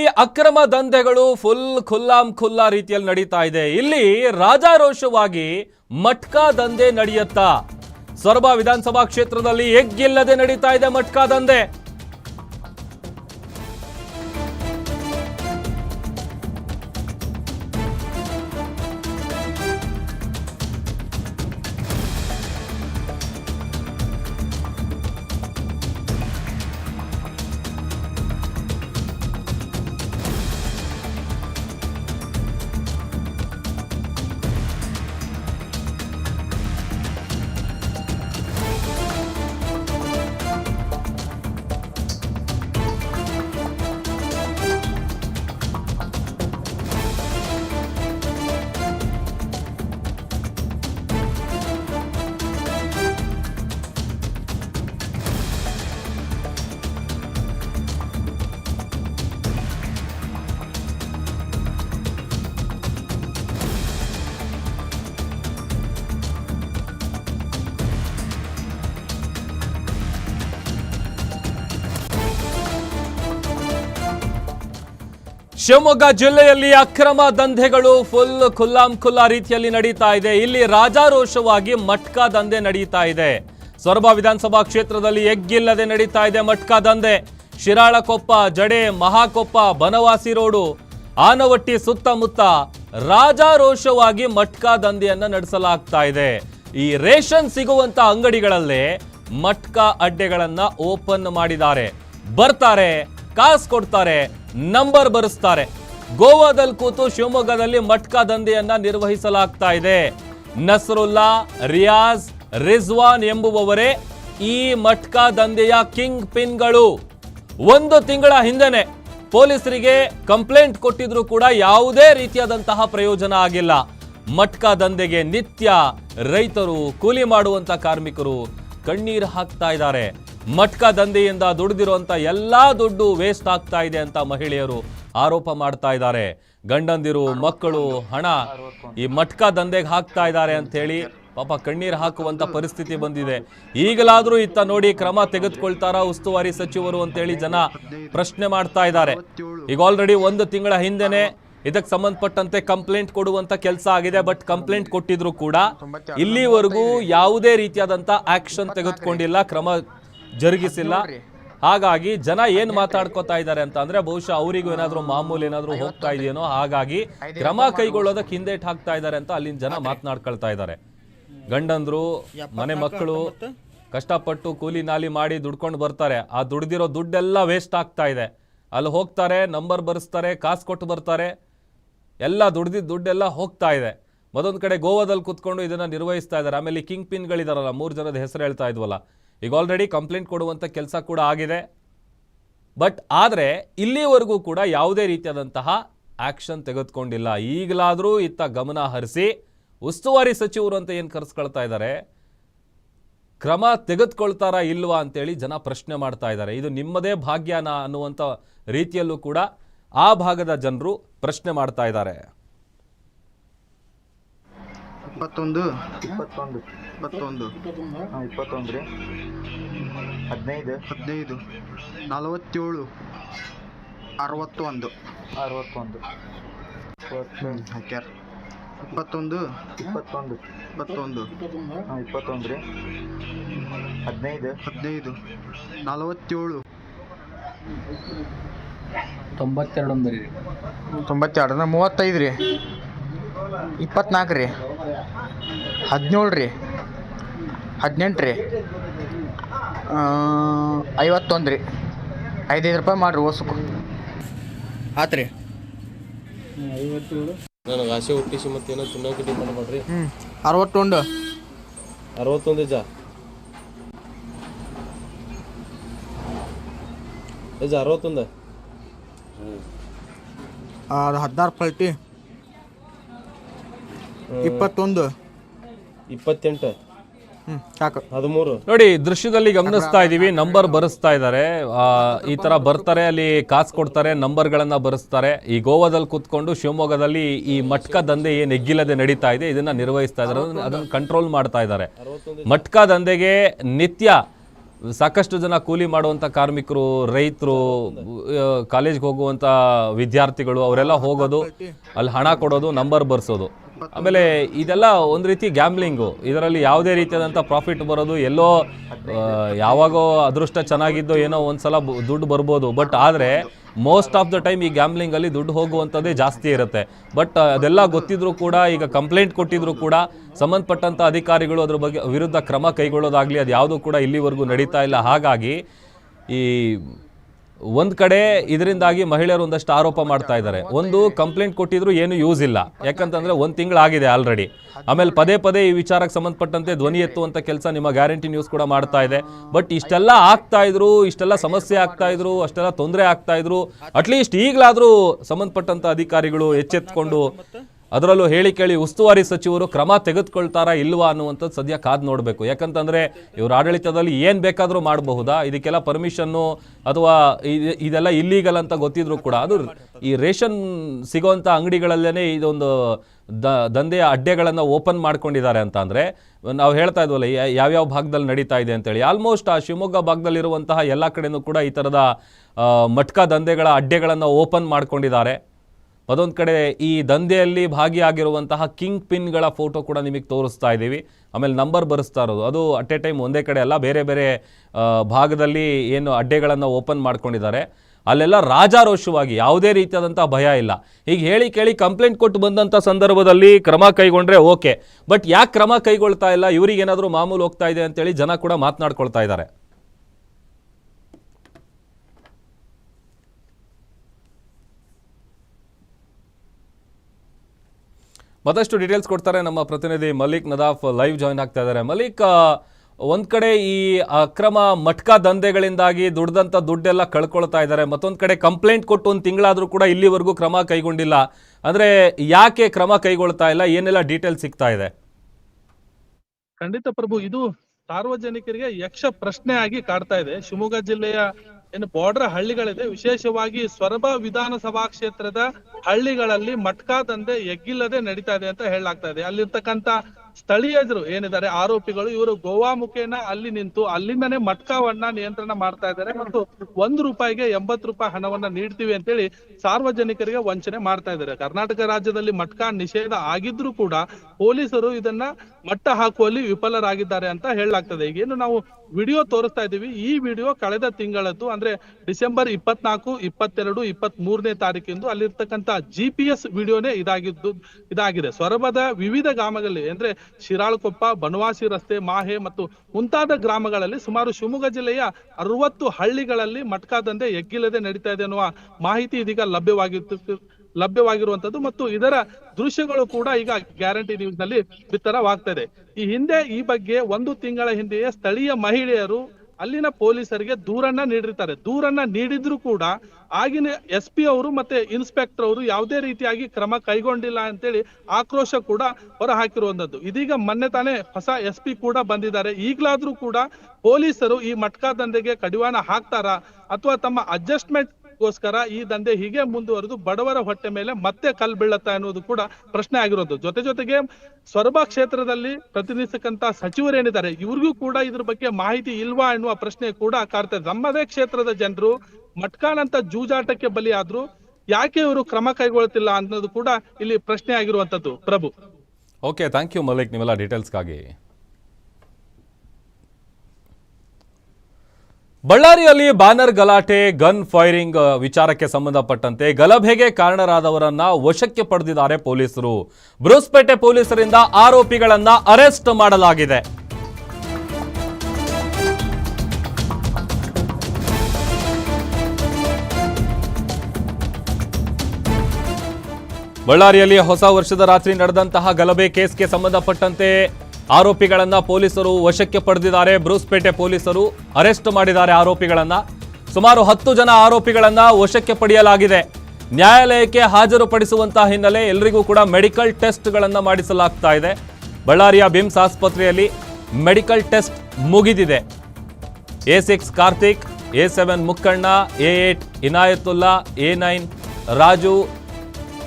ಈ ಅಕ್ರಮ ದಂಧೆಗಳು ಫುಲ್ ಖುಲ್ಲಾಂ ಖುಲ್ಲಾ ರೀತಿಯಲ್ಲಿ ನಡೀತಾ ಇದೆ. ಇಲ್ಲಿ ರಾಜಾರೋಷವಾಗಿ ಮಟ್ಕಾ ದಂಧೆ ನಡೆಯುತ್ತಾ? ಸೊರಬ ವಿಧಾನಸಭಾ ಕ್ಷೇತ್ರದಲ್ಲಿ ಎಗ್ಗಿಲ್ಲದೆ ನಡೀತಾ ಇದೆ ಮಟ್ಕಾ ದಂಧೆ. ಶಿವಮೊಗ್ಗ ಜಿಲ್ಲೆಯಲ್ಲಿ ಅಕ್ರಮ ದಂಧೆಗಳು ಫುಲ್ ಖುಲ್ಲಾಂ ಖುಲ್ಲಾ ರೀತಿಯಲ್ಲಿ ನಡೀತಾ ಇದೆ. ಇಲ್ಲಿ ರಾಜಾರೋಷವಾಗಿ ಮಟ್ಕಾ ದಂಧೆ ನಡೀತಾ ಇದೆ. ಸೊರಬ ವಿಧಾನಸಭಾ ಕ್ಷೇತ್ರದಲ್ಲಿ ಎಗ್ಗಿಲ್ಲದೆ ನಡೀತಾ ಇದೆ ಮಟ್ಕಾ ದಂಧೆ. ಶಿರಾಳಕೊಪ್ಪ, ಜಡೆ, ಮಹಾಕೊಪ್ಪ, ಬನವಾಸಿ ರೋಡು, ಆನವಟ್ಟಿ ಸುತ್ತಮುತ್ತ ರಾಜಾರೋಷವಾಗಿ ಮಟ್ಕಾ ದಂಧೆಯನ್ನು ನಡೆಸಲಾಗ್ತಾ ಇದೆ. ಈ ರೇಷನ್ ಸಿಗುವಂತ ಅಂಗಡಿಗಳಲ್ಲೇ ಮಟ್ಕಾ ಅಡ್ಡೆಗಳನ್ನ ಓಪನ್ ಮಾಡಿದ್ದಾರೆ. ಬರ್ತಾರೆ, ಕಾಸು ಕೊಡ್ತಾರೆ ನಂಬರ್ ಬರೆಸ್ತಾರೆ. ಗೋವಾದಲ್ಲಿ ಕೂತು ಶಿವಮೊಗ್ಗದಲ್ಲಿ ಮಟ್ಕಾ ದಂಧೆಯನ್ನ ನಿರ್ವಹಿಸಲಾಗ್ತಾ ಇದೆ. ನಸರುಲ್ಲಾ, ರಿಯಾಜ್, ರಿಜ್ವಾನ್ ಎಂಬುವವರೇ ಈ ಮಟ್ಕಾ ದಂಧೆಯ ಕಿಂಗ್ ಪಿನ್ಗಳು. ಒಂದು ತಿಂಗಳ ಹಿಂದೆನೆ ಪೊಲೀಸರಿಗೆ ಕಂಪ್ಲೇಂಟ್ ಕೊಟ್ಟಿದ್ರು ಕೂಡ ಯಾವುದೇ ರೀತಿಯಾದಂತಹ ಪ್ರಯೋಜನ ಆಗಿಲ್ಲ. ಮಟ್ಕಾ ದಂಧೆಗೆ ನಿತ್ಯ ರೈತರು ಕೂಲಿ ಮಾಡುವಂತ ಕಾರ್ಮಿಕರು ಕಣ್ಣೀರು ಹಾಕ್ತಾ ಇದ್ದಾರೆ. ಮಟ್ಕಾ ದಂಧೆಯಿಂದ ದುಡಿದಿರುವಂಥ ಎಲ್ಲ ದುಡ್ಡು ವೇಸ್ಟ್ ಆಗ್ತಾ ಇದೆ ಅಂತ ಮಹಿಳೆಯರು ಆರೋಪ ಮಾಡ್ತಾ ಇದ್ದಾರೆ. ಗಂಡಂದಿರು, ಮಕ್ಕಳು, ಹಣ ಈ ಮಟ್ಕಾ ದಂಧೆಗೆ ಹಾಕ್ತಾ ಇದ್ದಾರೆ ಅಂತ ಹೇಳಿ ಪಾಪ ಕಣ್ಣೀರು ಹಾಕುವಂಥ ಪರಿಸ್ಥಿತಿ ಬಂದಿದೆ. ಈಗಲಾದರೂ ಇತ್ತ ನೋಡಿ ಕ್ರಮ ತೆಗೆದುಕೊಳ್ತಾರ ಉಸ್ತುವಾರಿ ಸಚಿವರು ಅಂತೇಳಿ ಜನ ಪ್ರಶ್ನೆ ಮಾಡ್ತಾ ಇದ್ದಾರೆ. ಈಗ ಆಲ್ರೆಡಿ ಒಂದು ತಿಂಗಳ ಹಿಂದೆನೆ ಇದಕ್ಕೆ ಸಂಬಂಧಪಟ್ಟಂತೆ ಕಂಪ್ಲೇಂಟ್ ಕೊಡುವಂತ ಕೆಲಸ ಆಗಿದೆ ಬಟ್ ಕಂಪ್ಲೇಂಟ್ ಕೊಟ್ಟಿದ್ರು ಕೂಡ ಇಲ್ಲಿವರೆಗೂ ಯಾವುದೇ ರೀತಿಯಾದಂತ ಆಕ್ಷನ್ ತೆಗೆದುಕೊಂಡಿಲ್ಲ. ಕ್ರಮ ಜರುಗಿಸಿಲ್ಲ. ಹಾಗಾಗಿ ಜನ ಏನ್ ಮಾತಾಡ್ಕೋತಾ ಇದ್ದಾರೆ ಅಂತ ಅಂದ್ರೆ ಬಹುಶಃ ಅವರಿಗೂ ಏನಾದ್ರು ಮಾಮೂಲಿ ಏನಾದ್ರು ಹೋಗ್ತಾ ಇದೆಯೇನೋ ಹಾಗಾಗಿ ಕ್ರಮ ಕೈಗೊಳ್ಳೋದಕ್ಕೆ ಹಿಂದೇಟ್ ಹಾಕ್ತಾ ಇದ್ದಾರೆ ಅಂತ ಅಲ್ಲಿನ ಜನ ಮಾತನಾಡ್ಕೊಳ್ತಾ ಇದ್ದಾರೆ ಗಂಡಂದ್ರು ಮನೆ ಮಕ್ಕಳು ಕಷ್ಟಪಟ್ಟು ಕೂಲಿ ನಾಲಿ ಮಾಡಿ ದುಡ್ಕೊಂಡು ಬರ್ತಾರೆ. ಆ ದುಡ್ದಿರೋ ದುಡ್ಡೆಲ್ಲ ವೇಸ್ಟ್ ಆಗ್ತಾ ಇದೆ. ಅಲ್ಲಿ ಹೋಗ್ತಾರೆ ನಂಬರ್ ಬರೆಸ್ತಾರೆ ಕಾಸು ಕೊಟ್ಟು ಬರ್ತಾರೆ. ಎಲ್ಲ ದುಡ್ದಿದ್ದ ದುಡ್ಡೆಲ್ಲ ಹೋಗ್ತಾ ಇದೆ. ಮತ್ತೊಂದು ಕಡೆ ಗೋವಾದಲ್ಲಿ ಕುತ್ಕೊಂಡು ಇದನ್ನ ನಿರ್ವಹಿಸ್ತಾ ಇದ್ದಾರೆ ಆಮೇಲೆ ಕಿಂಗ್ ಪಿನ್ಗಳಿದಾರಲ್ಲ ಮೂರು ಜನದ ಹೆಸರು ಹೇಳ್ತಾ ಇದ್ವಲ್ಲ. ಈಗ ಆಲ್ರೆಡಿ ಕಂಪ್ಲೇಂಟ್ ಕೊಡುವಂಥ ಕೆಲಸ ಕೂಡ ಆಗಿದೆ. ಬಟ್ ಆದರೆ ಇಲ್ಲಿವರೆಗೂ ಕೂಡ ಯಾವುದೇ ರೀತಿಯಾದಂತಹ ಆ್ಯಕ್ಷನ್ ತೆಗೆದುಕೊಂಡಿಲ್ಲ. ಈಗಲಾದರೂ ಇತ್ತ ಗಮನ ಹರಿಸಿ ಉಸ್ತುವಾರಿ ಸಚಿವರು ಅಂತ ಏನು ಕರೆಸ್ಕೊಳ್ತಾ ಇದ್ದಾರೆ? ಕ್ರಮ ತೆಗೆದುಕೊಳ್ತಾರಾ ಇಲ್ವಾ ಅಂತೇಳಿ ಜನ ಪ್ರಶ್ನೆ ಮಾಡ್ತಾ ಇದ್ದಾರೆ. ಇದು ನಿಮ್ಮದೇ ಭಾಗ್ಯನಾ ಅನ್ನುವಂಥ ರೀತಿಯಲ್ಲೂ ಕೂಡ ಆ ಭಾಗದ ಜನರು ಪ್ರಶ್ನೆ ಮಾಡ್ತಾ ಇದ್ದಾರೆ. ಇಪ್ಪತ್ತೊಂದು? ಇಪ್ಪತ್ತೊಂದು. ಇಪ್ಪತ್ತೊಂದು. ಹಾಂ ಇಪ್ಪತ್ತೊಂದು ರೀ. ಹದಿನೈದು. ಹದಿನೈದು. ನಲವತ್ತೇಳು. ಅರವತ್ತೊಂದು. ಅರವತ್ತೊಂದು. ಹಾಕ್ಯಾರ. ಇಪ್ಪತ್ತೊಂದು? ಇಪ್ಪತ್ತೊಂದು. ಇಪ್ಪತ್ತೊಂದು. ಹಾಂ ಇಪ್ಪತ್ತೊಂದು ರೀ. ಹದಿನೈದು. ಹದಿನೈದು. ನಲವತ್ತೇಳು. ತೊಂಬತ್ತೆರಡು ತೊಂಬತ್ತೆರಡು ಮೂವತ್ತೈದು ರೀ. ಇಪ್ಪತ್ನಾಲ್ಕು ರೀ. ಹದಿನೇಳು ರೀ. ಹದಿನೆಂಟು ರೀ. ಐವತ್ತೊಂದು ರೀ. ಐದೈದು ರೂಪಾಯಿ ಮಾಡಿರಿ ಓಸಕು ಆತು ರೀ. ನನಗೆ ಆಸೆ ಹುಟ್ಟಿಸಿ ಮತ್ತೇನೋ ತಿನ್ನೋಕೆ ಡಿಪೆಂಡ್ ಮಾಡ್ರಿ. ಹ್ಞೂ ಅರವತ್ತೊಂದು. ಅರವತ್ತೊಂದು ಜ. ಏಜ ಅರವತ್ತೊಂದು. ಅದು ಹದಿನಾರು ಪಲ್ಟಿ. ಇಪ್ಪತ್ತೊಂದು. ಇಪ್ಪತ್ತೆಂಟು. ಹ್ಞೂ ಸಾಕು. ಹದಿಮೂರು. ನೋಡಿ ದೃಶ್ಯದಲ್ಲಿ ಗಮನಿಸ್ತಾ ಇದೀವಿ ನಂಬರ್ ಬರೆಸ್ತಾ ಇದ್ದಾರೆ. ಈ ತರ ಬರ್ತಾರೆ ಅಲ್ಲಿ ಕಾಸು ಕೊಡ್ತಾರೆ ನಂಬರ್ಗಳನ್ನ ಬರೆಸ್ತಾರೆ. ಈ ಗೋವಾದಲ್ಲಿ ಕುತ್ಕೊಂಡು ಶಿವಮೊಗ್ಗದಲ್ಲಿ ಈ ಮಟ್ಕ ದಂಧೆ ಏನ್ ಎಗ್ಗಿಲ್ಲದೆ ನಡೀತಾ ಇದೆ ಇದನ್ನ ನಿರ್ವಹಿಸ್ತಾ ಇದ್ದಾರೆ. ಅದನ್ನ ಕಂಟ್ರೋಲ್ ಮಾಡ್ತಾ ಇದ್ದಾರೆ. ಮಟ್ಕ ದಂಧೆಗೆ ನಿತ್ಯ ಸಾಕಷ್ಟು ಜನ ಕೂಲಿ ಮಾಡುವಂತ ಕಾರ್ಮಿಕರು ರೈತರು ಕಾಲೇಜ್ಗೆ ಹೋಗುವಂತ ವಿದ್ಯಾರ್ಥಿಗಳು ಅವರೆಲ್ಲ ಹೋಗೋದು ಅಲ್ಲಿ ಹಣ ಕೊಡೋದು ನಂಬರ್ ಬರ್ಸೋದು. ಆಮೇಲೆ ಇದೆಲ್ಲ ಒಂದು ರೀತಿ ಗ್ಯಾಮ್ಲಿಂಗು ಇದರಲ್ಲಿ ಯಾವುದೇ ರೀತಿಯಾದಂಥ ಪ್ರಾಫಿಟ್ ಬರೋದು, ಎಲ್ಲೋ ಯಾವಾಗೋ ಅದೃಷ್ಟ ಚೆನ್ನಾಗಿದ್ದೋ ಏನೋ ಒಂದ್ಸಲ ದುಡ್ಡು ಬರ್ಬೋದು. ಬಟ್ ಆದರೆ ಮೋಸ್ಟ್ ಆಫ್ ದ ಟೈಮ್ ಈ ಗ್ಯಾಮ್ಲಿಂಗಲ್ಲಿ ದುಡ್ಡು ಹೋಗುವಂಥದ್ದೇ ಜಾಸ್ತಿ ಇರುತ್ತೆ. ಬಟ್ ಅದೆಲ್ಲ ಗೊತ್ತಿದ್ರು ಕೂಡ, ಈಗ ಕಂಪ್ಲೇಂಟ್ ಕೊಟ್ಟಿದ್ರು ಕೂಡ ಸಂಬಂಧಪಟ್ಟಂಥ ಅಧಿಕಾರಿಗಳು ಅದ್ರ ಬಗ್ಗೆ ವಿರುದ್ಧ ಕ್ರಮ ಕೈಗೊಳ್ಳೋದಾಗಲಿ ಅದು ಯಾವುದೂ ಕೂಡ ಇಲ್ಲಿವರೆಗೂ ನಡೀತಾ ಇಲ್ಲ. ಹಾಗಾಗಿ, ಈ ಒಂದು ಕಡೆ ಇದರಿಂದಾಗಿ ಮಹಿಳೆಯರು ಒಂದಷ್ಟು ಆರೋಪ ಮಾಡ್ತಾ ಇದ್ದಾರೆ. ಒಂದು ಕಂಪ್ಲೇಂಟ್ ಕೊಟ್ಟಿದ್ರು ಏನು ಯೂಸ್ ಇಲ್ಲ. ಯಾಕಂತಂದ್ರೆ ಒಂದು ತಿಂಗಳಾಗಿದೆ ಆಲ್ರೆಡಿ ಆಮೇಲೆ ಪದೇ ಪದೇ ಈ ವಿಚಾರಕ್ಕೆ ಸಂಬಂಧಪಟ್ಟಂತೆ ಧ್ವನಿ ಎತ್ತುವಂತ ಕೆಲಸ ನಿಮ್ಮ ಗ್ಯಾರಂಟಿ ನ್ಯೂಸ್ ಕೂಡ ಮಾಡ್ತಾ ಇದೆ. ಬಟ್ ಇಷ್ಟೆಲ್ಲ ಆಗ್ತಾ ಇದ್ರು, ಇಷ್ಟೆಲ್ಲ ಸಮಸ್ಯೆ ಆಗ್ತಾ ಇದ್ರು, ಅಷ್ಟೆಲ್ಲ ತೊಂದರೆ ಆಗ್ತಾ ಇದ್ರು ಅಟ್ಲೀಸ್ಟ್ ಈಗಲಾದರೂ ಸಂಬಂಧಪಟ್ಟಂತ ಅಧಿಕಾರಿಗಳು ಎಚ್ಚೆತ್ಕೊಂಡು ಅದರಲ್ಲೂ ಹೇಳಿ ಕೇಳಿ ಉಸ್ತುವಾರಿ ಸಚಿವರು ಕ್ರಮ ತೆಗೆದುಕೊಳ್ತಾರಾ ಇಲ್ವಾ ಅನ್ನುವಂಥದ್ದು ಸದ್ಯ ಕಾದ್ ನೋಡಬೇಕು. ಯಾಕಂತಂದರೆ ಇವ್ರ ಆಡಳಿತದಲ್ಲಿ ಏನು ಬೇಕಾದರೂ ಮಾಡಬಹುದಾ? ಇದಕ್ಕೆಲ್ಲ ಪರ್ಮಿಷನ್ನು ಅಥವಾ ಇದೆಲ್ಲ ಇಲ್ಲೀಗಲ್ ಅಂತ ಗೊತ್ತಿದ್ರೂ ಕೂಡ ಅದು ಈ ರೇಷನ್ ಸಿಗೋವಂಥ ಅಂಗಡಿಗಳಲ್ಲೇ ಇದೊಂದು ದ, ದಂಧೆಯ ಅಡ್ಡೆಗಳನ್ನು ಓಪನ್ ಮಾಡ್ಕೊಂಡಿದ್ದಾರೆ ಅಂತ ಅಂದರೆ ನಾವು ಹೇಳ್ತಾ ಇದ್ವಲ್ಲ ಯಾವ್ಯಾವ ಭಾಗದಲ್ಲಿ ನಡೀತಾ ಇದೆ ಅಂತೇಳಿ. ಆಲ್ಮೋಸ್ಟ್ ಆ ಶಿವಮೊಗ್ಗ ಭಾಗದಲ್ಲಿರುವಂತಹ ಎಲ್ಲ ಕಡೆಯೂ ಕೂಡ ಈ ಥರದ ಮಟ್ಕಾ ದಂಧೆಗಳ ಅಡ್ಡೆಗಳನ್ನು ಓಪನ್ ಮಾಡ್ಕೊಂಡಿದ್ದಾರೆ. ಮತ್ತೊಂದು ಕಡೆ ಈ ದಂಧೆಯಲ್ಲಿ ಭಾಗಿಯಾಗಿರುವಂತಹ ಕಿಂಗ್ ಪಿನ್ಗಳ ಫೋಟೋ ಕೂಡ ನಿಮಗೆ ತೋರಿಸ್ತಾ ಇದ್ದೀವಿ. ಆಮೇಲೆ ನಂಬರ್ ಬರೆಸ್ತಾ ಇರೋದು. ಅದು ಅಟ್ ಎ ಟೈಮ್ ಒಂದೇ ಕಡೆ ಅಲ್ಲ, ಬೇರೆ ಬೇರೆ ಭಾಗದಲ್ಲಿ ಏನು ಅಡ್ಡೆಗಳನ್ನು ಓಪನ್ ಮಾಡ್ಕೊಂಡಿದ್ದಾರೆ. ಅಲ್ಲೆಲ್ಲ ರಾಜಾರೋಷವಾಗಿ ಯಾವುದೇ ರೀತಿಯಾದಂಥ ಭಯ ಇಲ್ಲ. ಈಗ ಹೇಳಿ ಕೇಳಿ ಕಂಪ್ಲೇಂಟ್ ಕೊಟ್ಟು ಬಂದಂಥ ಸಂದರ್ಭದಲ್ಲಿ ಕ್ರಮ ಕೈಗೊಂಡ್ರೆ ಓಕೆ. ಬಟ್ ಯಾಕೆ ಕ್ರಮ ಕೈಗೊಳ್ತಾ ಇಲ್ಲ? ಇವರಿಗೇನಾದರೂ ಮಾಮೂಲು ಹೋಗ್ತಾ ಇದೆ ಅಂತೇಳಿ ಜನ ಕೂಡ ಮಾತನಾಡ್ಕೊಳ್ತಾ ಇದ್ದಾರೆ. ಮತ್ತಷ್ಟು ಡೀಟೇಲ್ಸ್ ಕೊಡ್ತಾರೆ ನಮ್ಮ ಪ್ರತಿನಿಧಿ ಮಲಿಕ್ ನದಾಫ್ ಲೈವ್ ಜಾಯಿನ್ ಆಗ್ತಾ ಇದ್ದಾರೆ. ಮಲಿಕ್ ಒಂದ್ ಕಡೆ ಈ ಅಕ್ರಮ ಮಟ್ಕಾ ದಂಧೆಗಳಿಂದಾಗಿ ದುಡ್ದಂತ ದುಡ್ಡೆಲ್ಲ ಕಳ್ಕೊಳ್ತಾ ಇದ್ದಾರೆ. ಮತ್ತೊಂದ್ ಕಡೆ ಕಂಪ್ಲೇಂಟ್ ಕೊಟ್ಟು ಒಂದು ತಿಂಗಳಾದ್ರೂ ಕೂಡ ಇಲ್ಲಿವರೆಗೂ ಕ್ರಮ ಕೈಗೊಂಡಿಲ್ಲ. ಅಂದ್ರೆ ಯಾಕೆ ಕ್ರಮ ಕೈಗೊಳ್ತಾ ಇಲ್ಲ? ಏನೆಲ್ಲ ಡೀಟೇಲ್ ಸಿಗ್ತಾ ಇದೆ? ಖಂಡಿತ ಪ್ರಭು, ಇದು ಸಾರ್ವಜನಿಕರಿಗೆ ಯಕ್ಷ ಪ್ರಶ್ನೆ ಆಗಿ ಕಾಡ್ತಾ ಇದೆ. ಶಿವಮೊಗ್ಗ ಜಿಲ್ಲೆಯ ಏನು ಬಾರ್ಡರ್ ಹಳ್ಳಿಗಳಿದೆ. ವಿಶೇಷವಾಗಿ ಸೊರಬ ವಿಧಾನಸಭಾ ಕ್ಷೇತ್ರದ ಹಳ್ಳಿಗಳಲ್ಲಿ ಮಟ್ಕಾ ದಂಧೆ ಎಗ್ಗಿಲ್ಲದೆ ನಡೀತಾ ಇದೆ ಅಂತ ಹೇಳಲಾಗ್ತಾ ಇದೆ. ಅಲ್ಲಿರ್ತಕ್ಕಂತ ಸ್ಥಳೀಯರು ಏನಿದ್ದಾರೆ, ಆರೋಪಿಗಳು, ಇವರು ಗೋವಾ ಮುಖೇನ ಅಲ್ಲಿ ನಿಂತು ಅಲ್ಲಿಂದನೇ ಮಟ್ಕಾವನ್ನ ನಿಯಂತ್ರಣ ಮಾಡ್ತಾ ಇದ್ದಾರೆ ಮತ್ತು ಒಂದು ರೂಪಾಯಿಗೆ ಎಂಬತ್ತು ರೂಪಾಯಿ ಹಣವನ್ನ ನೀಡ್ತೀವಿ ಅಂತೇಳಿ ಸಾರ್ವಜನಿಕರಿಗೆ ವಂಚನೆ ಮಾಡ್ತಾ ಇದ್ದಾರೆ. ಕರ್ನಾಟಕ ರಾಜ್ಯದಲ್ಲಿ ಮಟ್ಕಾ ನಿಷೇಧ ಆಗಿದ್ರೂ ಕೂಡ ಪೊಲೀಸರು ಇದನ್ನ ಮಟ್ಟ ಹಾಕುವಲ್ಲಿ ವಿಫಲರಾಗಿದ್ದಾರೆ ಅಂತ ಹೇಳಲಾಗ್ತದೆ. ಈಗೇನು ನಾವು ವಿಡಿಯೋ ತೋರಿಸ್ತಾ ಇದ್ದೀವಿ. ಈ ವಿಡಿಯೋ ಕಳೆದ ತಿಂಗಳದ್ದು, ಅಂದ್ರೆ ಡಿಸೆಂಬರ್ ಇಪ್ಪತ್ನಾಲ್ಕು, ಇಪ್ಪತ್ತೆರಡು ಇಪ್ಪತ್ತ್ ಮೂರನೇ ತಾರೀಕಿಂದು ಅಲ್ಲಿರ್ತಕ್ಕಂತ ಜಿ ಪಿ ಎಸ್ ವಿಡಿಯೋನೇ ಇದಾಗಿದ್ದು, ಇದಾಗಿದೆ. ಸೊರಬದ ವಿವಿಧ ಗ್ರಾಮಗಳಲ್ಲಿ, ಅಂದ್ರೆ ಶಿರಾಳಕೊಪ್ಪ, ಬನವಾಸಿ ರಸ್ತೆ, ಮಾಹೆ ಮತ್ತು ಮುಂತಾದ ಗ್ರಾಮಗಳಲ್ಲಿ ಸುಮಾರು ಶಿವಮೊಗ್ಗ ಜಿಲ್ಲೆಯ ಅರವತ್ತು ಹಳ್ಳಿಗಳಲ್ಲಿ ಮಟ್ಕಾ ದಂಧೆ ಎಗ್ಗಿಲ್ಲದೆ ನಡೀತಾ ಇದೆ ಅನ್ನುವ ಮಾಹಿತಿ ಇದೀಗ ಲಭ್ಯವಾಗಿತ್ತು. ಲಭ್ಯವಾಗಿರುವಂತದ್ದು ಮತ್ತು ಇದರ ದೃಶ್ಯಗಳು ಕೂಡ ಈಗ ಗ್ಯಾರಂಟಿ ನ್ಯೂಸ್ನಲ್ಲಿ ಬಿತ್ತರವಾಗ್ತಾ ಇದೆ ಈ ಹಿಂದೆ ಈ ಬಗ್ಗೆ ಒಂದು ತಿಂಗಳ ಹಿಂದೆಯೇ ಸ್ಥಳೀಯ ಮಹಿಳೆಯರು ಅಲ್ಲಿನ ಪೊಲೀಸರಿಗೆ ದೂರನ್ನ ನೀಡಿರ್ತಾರೆ. ದೂರನ್ನ ನೀಡಿದ್ರು ಕೂಡ ಆಗಿನ ಎಸ್ ಪಿ ಅವರು ಮತ್ತೆ ಇನ್ಸ್ಪೆಕ್ಟರ್ ಅವರು ಯಾವುದೇ ರೀತಿಯಾಗಿ ಕ್ರಮ ಕೈಗೊಂಡಿಲ್ಲ ಅಂತೇಳಿ ಆಕ್ರೋಶ ಕೂಡ ಹೊರ ಹಾಕಿರುವಂತದ್ದು ಇದೀಗ ಮೊನ್ನೆ ತಾನೇ ಹೊಸ ಎಸ್ ಪಿ ಕೂಡ ಬಂದಿದ್ದಾರೆ. ಈಗಲಾದ್ರೂ ಕೂಡ ಪೊಲೀಸರು ಈ ಮಟ್ಕಾ ದಂಧೆಗೆ ಕಡಿವಾಣ ಹಾಕ್ತಾರಾ ಅಥವಾ ತಮ್ಮ ಅಡ್ಜಸ್ಟ್ಮೆಂಟ್ ಗೋಸ್ಕರ ಈ ದಂಧೆ ಹೀಗೆ ಮುಂದುವರೆದು ಬಡವರ ಹೊಟ್ಟೆ ಮೇಲೆ ಮತ್ತೆ ಕಲ್ ಬೀಳತ್ತಾ ಅನ್ನೋದು ಕೂಡ ಪ್ರಶ್ನೆ ಆಗಿರೋದು. ಜೊತೆ ಜೊತೆಗೆ ಸೊರಬ ಕ್ಷೇತ್ರದಲ್ಲಿ ಪ್ರತಿನಿಧಿಸಕ್ಕಂತ ಸಚಿವರೇನಿದ್ದಾರೆ ಇವ್ರಿಗೂ ಕೂಡ ಇದ್ರ ಬಗ್ಗೆ ಮಾಹಿತಿ ಇಲ್ವಾ ಎನ್ನುವ ಪ್ರಶ್ನೆ ಕೂಡ ಕಾಡ್ತಾ ಇದೆ. ನಮ್ಮದೇ ಕ್ಷೇತ್ರದ ಜನರು ಮಟ್ಕಾನಂತ ಜೂಜಾಟಕ್ಕೆ ಬಲಿಯಾದ್ರು, ಯಾಕೆ ಇವರು ಕ್ರಮ ಕೈಗೊಳ್ತಿಲ್ಲ ಅನ್ನೋದು ಕೂಡ ಇಲ್ಲಿ ಪ್ರಶ್ನೆ ಆಗಿರುವಂತದ್ದು Prabhu. Okay thank you Malik ನೀವೆಲ್ಲ ಡೀಟೇಲ್ಸ್ಗಾಗಿ ಬಳ್ಳಾರಿಯಲ್ಲಿ ಬ್ಯಾನರ್ ಗಲಾಟೆ, ಗನ್ ಫೈರಿಂಗ್ ವಿಚಾರಕ್ಕೆ ಸಂಬಂಧಪಟ್ಟಂತೆ ಗಲಭೆಗೆ ಕಾರಣರಾದವರನ್ನ ವಶಕ್ಕೆ ಪಡೆದಿದ್ದಾರೆ ಪೊಲೀಸರು. ಬ್ರೂಸ್ಪೇಟೆ ಪೊಲೀಸರಿಂದ ಆರೋಪಿಗಳನ್ನ ಅರೆಸ್ಟ್ ಮಾಡಲಾಗಿದೆ. ಬಳ್ಳಾರಿಯಲ್ಲಿ ಹೊಸ ವರ್ಷದ ರಾತ್ರಿ ನಡೆದಂತಹ ಗಲಭೆ ಕೇಸ್ಗೆ ಸಂಬಂಧಪಟ್ಟಂತೆ ಆರೋಪಿಗಳನ್ನ ಪೊಲೀಸರು ವಶಕ್ಕೆ ಪಡೆದಿದ್ದಾರೆ. ಬ್ರೂಸ್ಪೇಟೆ ಪೊಲೀಸರು ಅರೆಸ್ಟ್ ಮಾಡಿದ್ದಾರೆ ಆರೋಪಿಗಳನ್ನ. ಸುಮಾರು ಹತ್ತು ಜನ ಆರೋಪಿಗಳನ್ನ ವಶಕ್ಕೆ ಪಡೆಯಲಾಗಿದೆ. ನ್ಯಾಯಾಲಯಕ್ಕೆ ಹಾಜರುಪಡಿಸುವಂತಹ ಹಿನ್ನೆಲೆ ಎಲ್ಲರಿಗೂ ಕೂಡ ಮೆಡಿಕಲ್ ಟೆಸ್ಟ್ಗಳನ್ನು ಮಾಡಿಸಲಾಗ್ತಾ ಇದೆ. ಬಳ್ಳಾರಿಯ ಬಿಮ್ಸ್ ಆಸ್ಪತ್ರೆಯಲ್ಲಿ ಮೆಡಿಕಲ್ ಟೆಸ್ಟ್ ಮುಗಿದಿದೆ. A six Karthik, A seven Mukkanna, A eight Inayatulla, A nine Raju,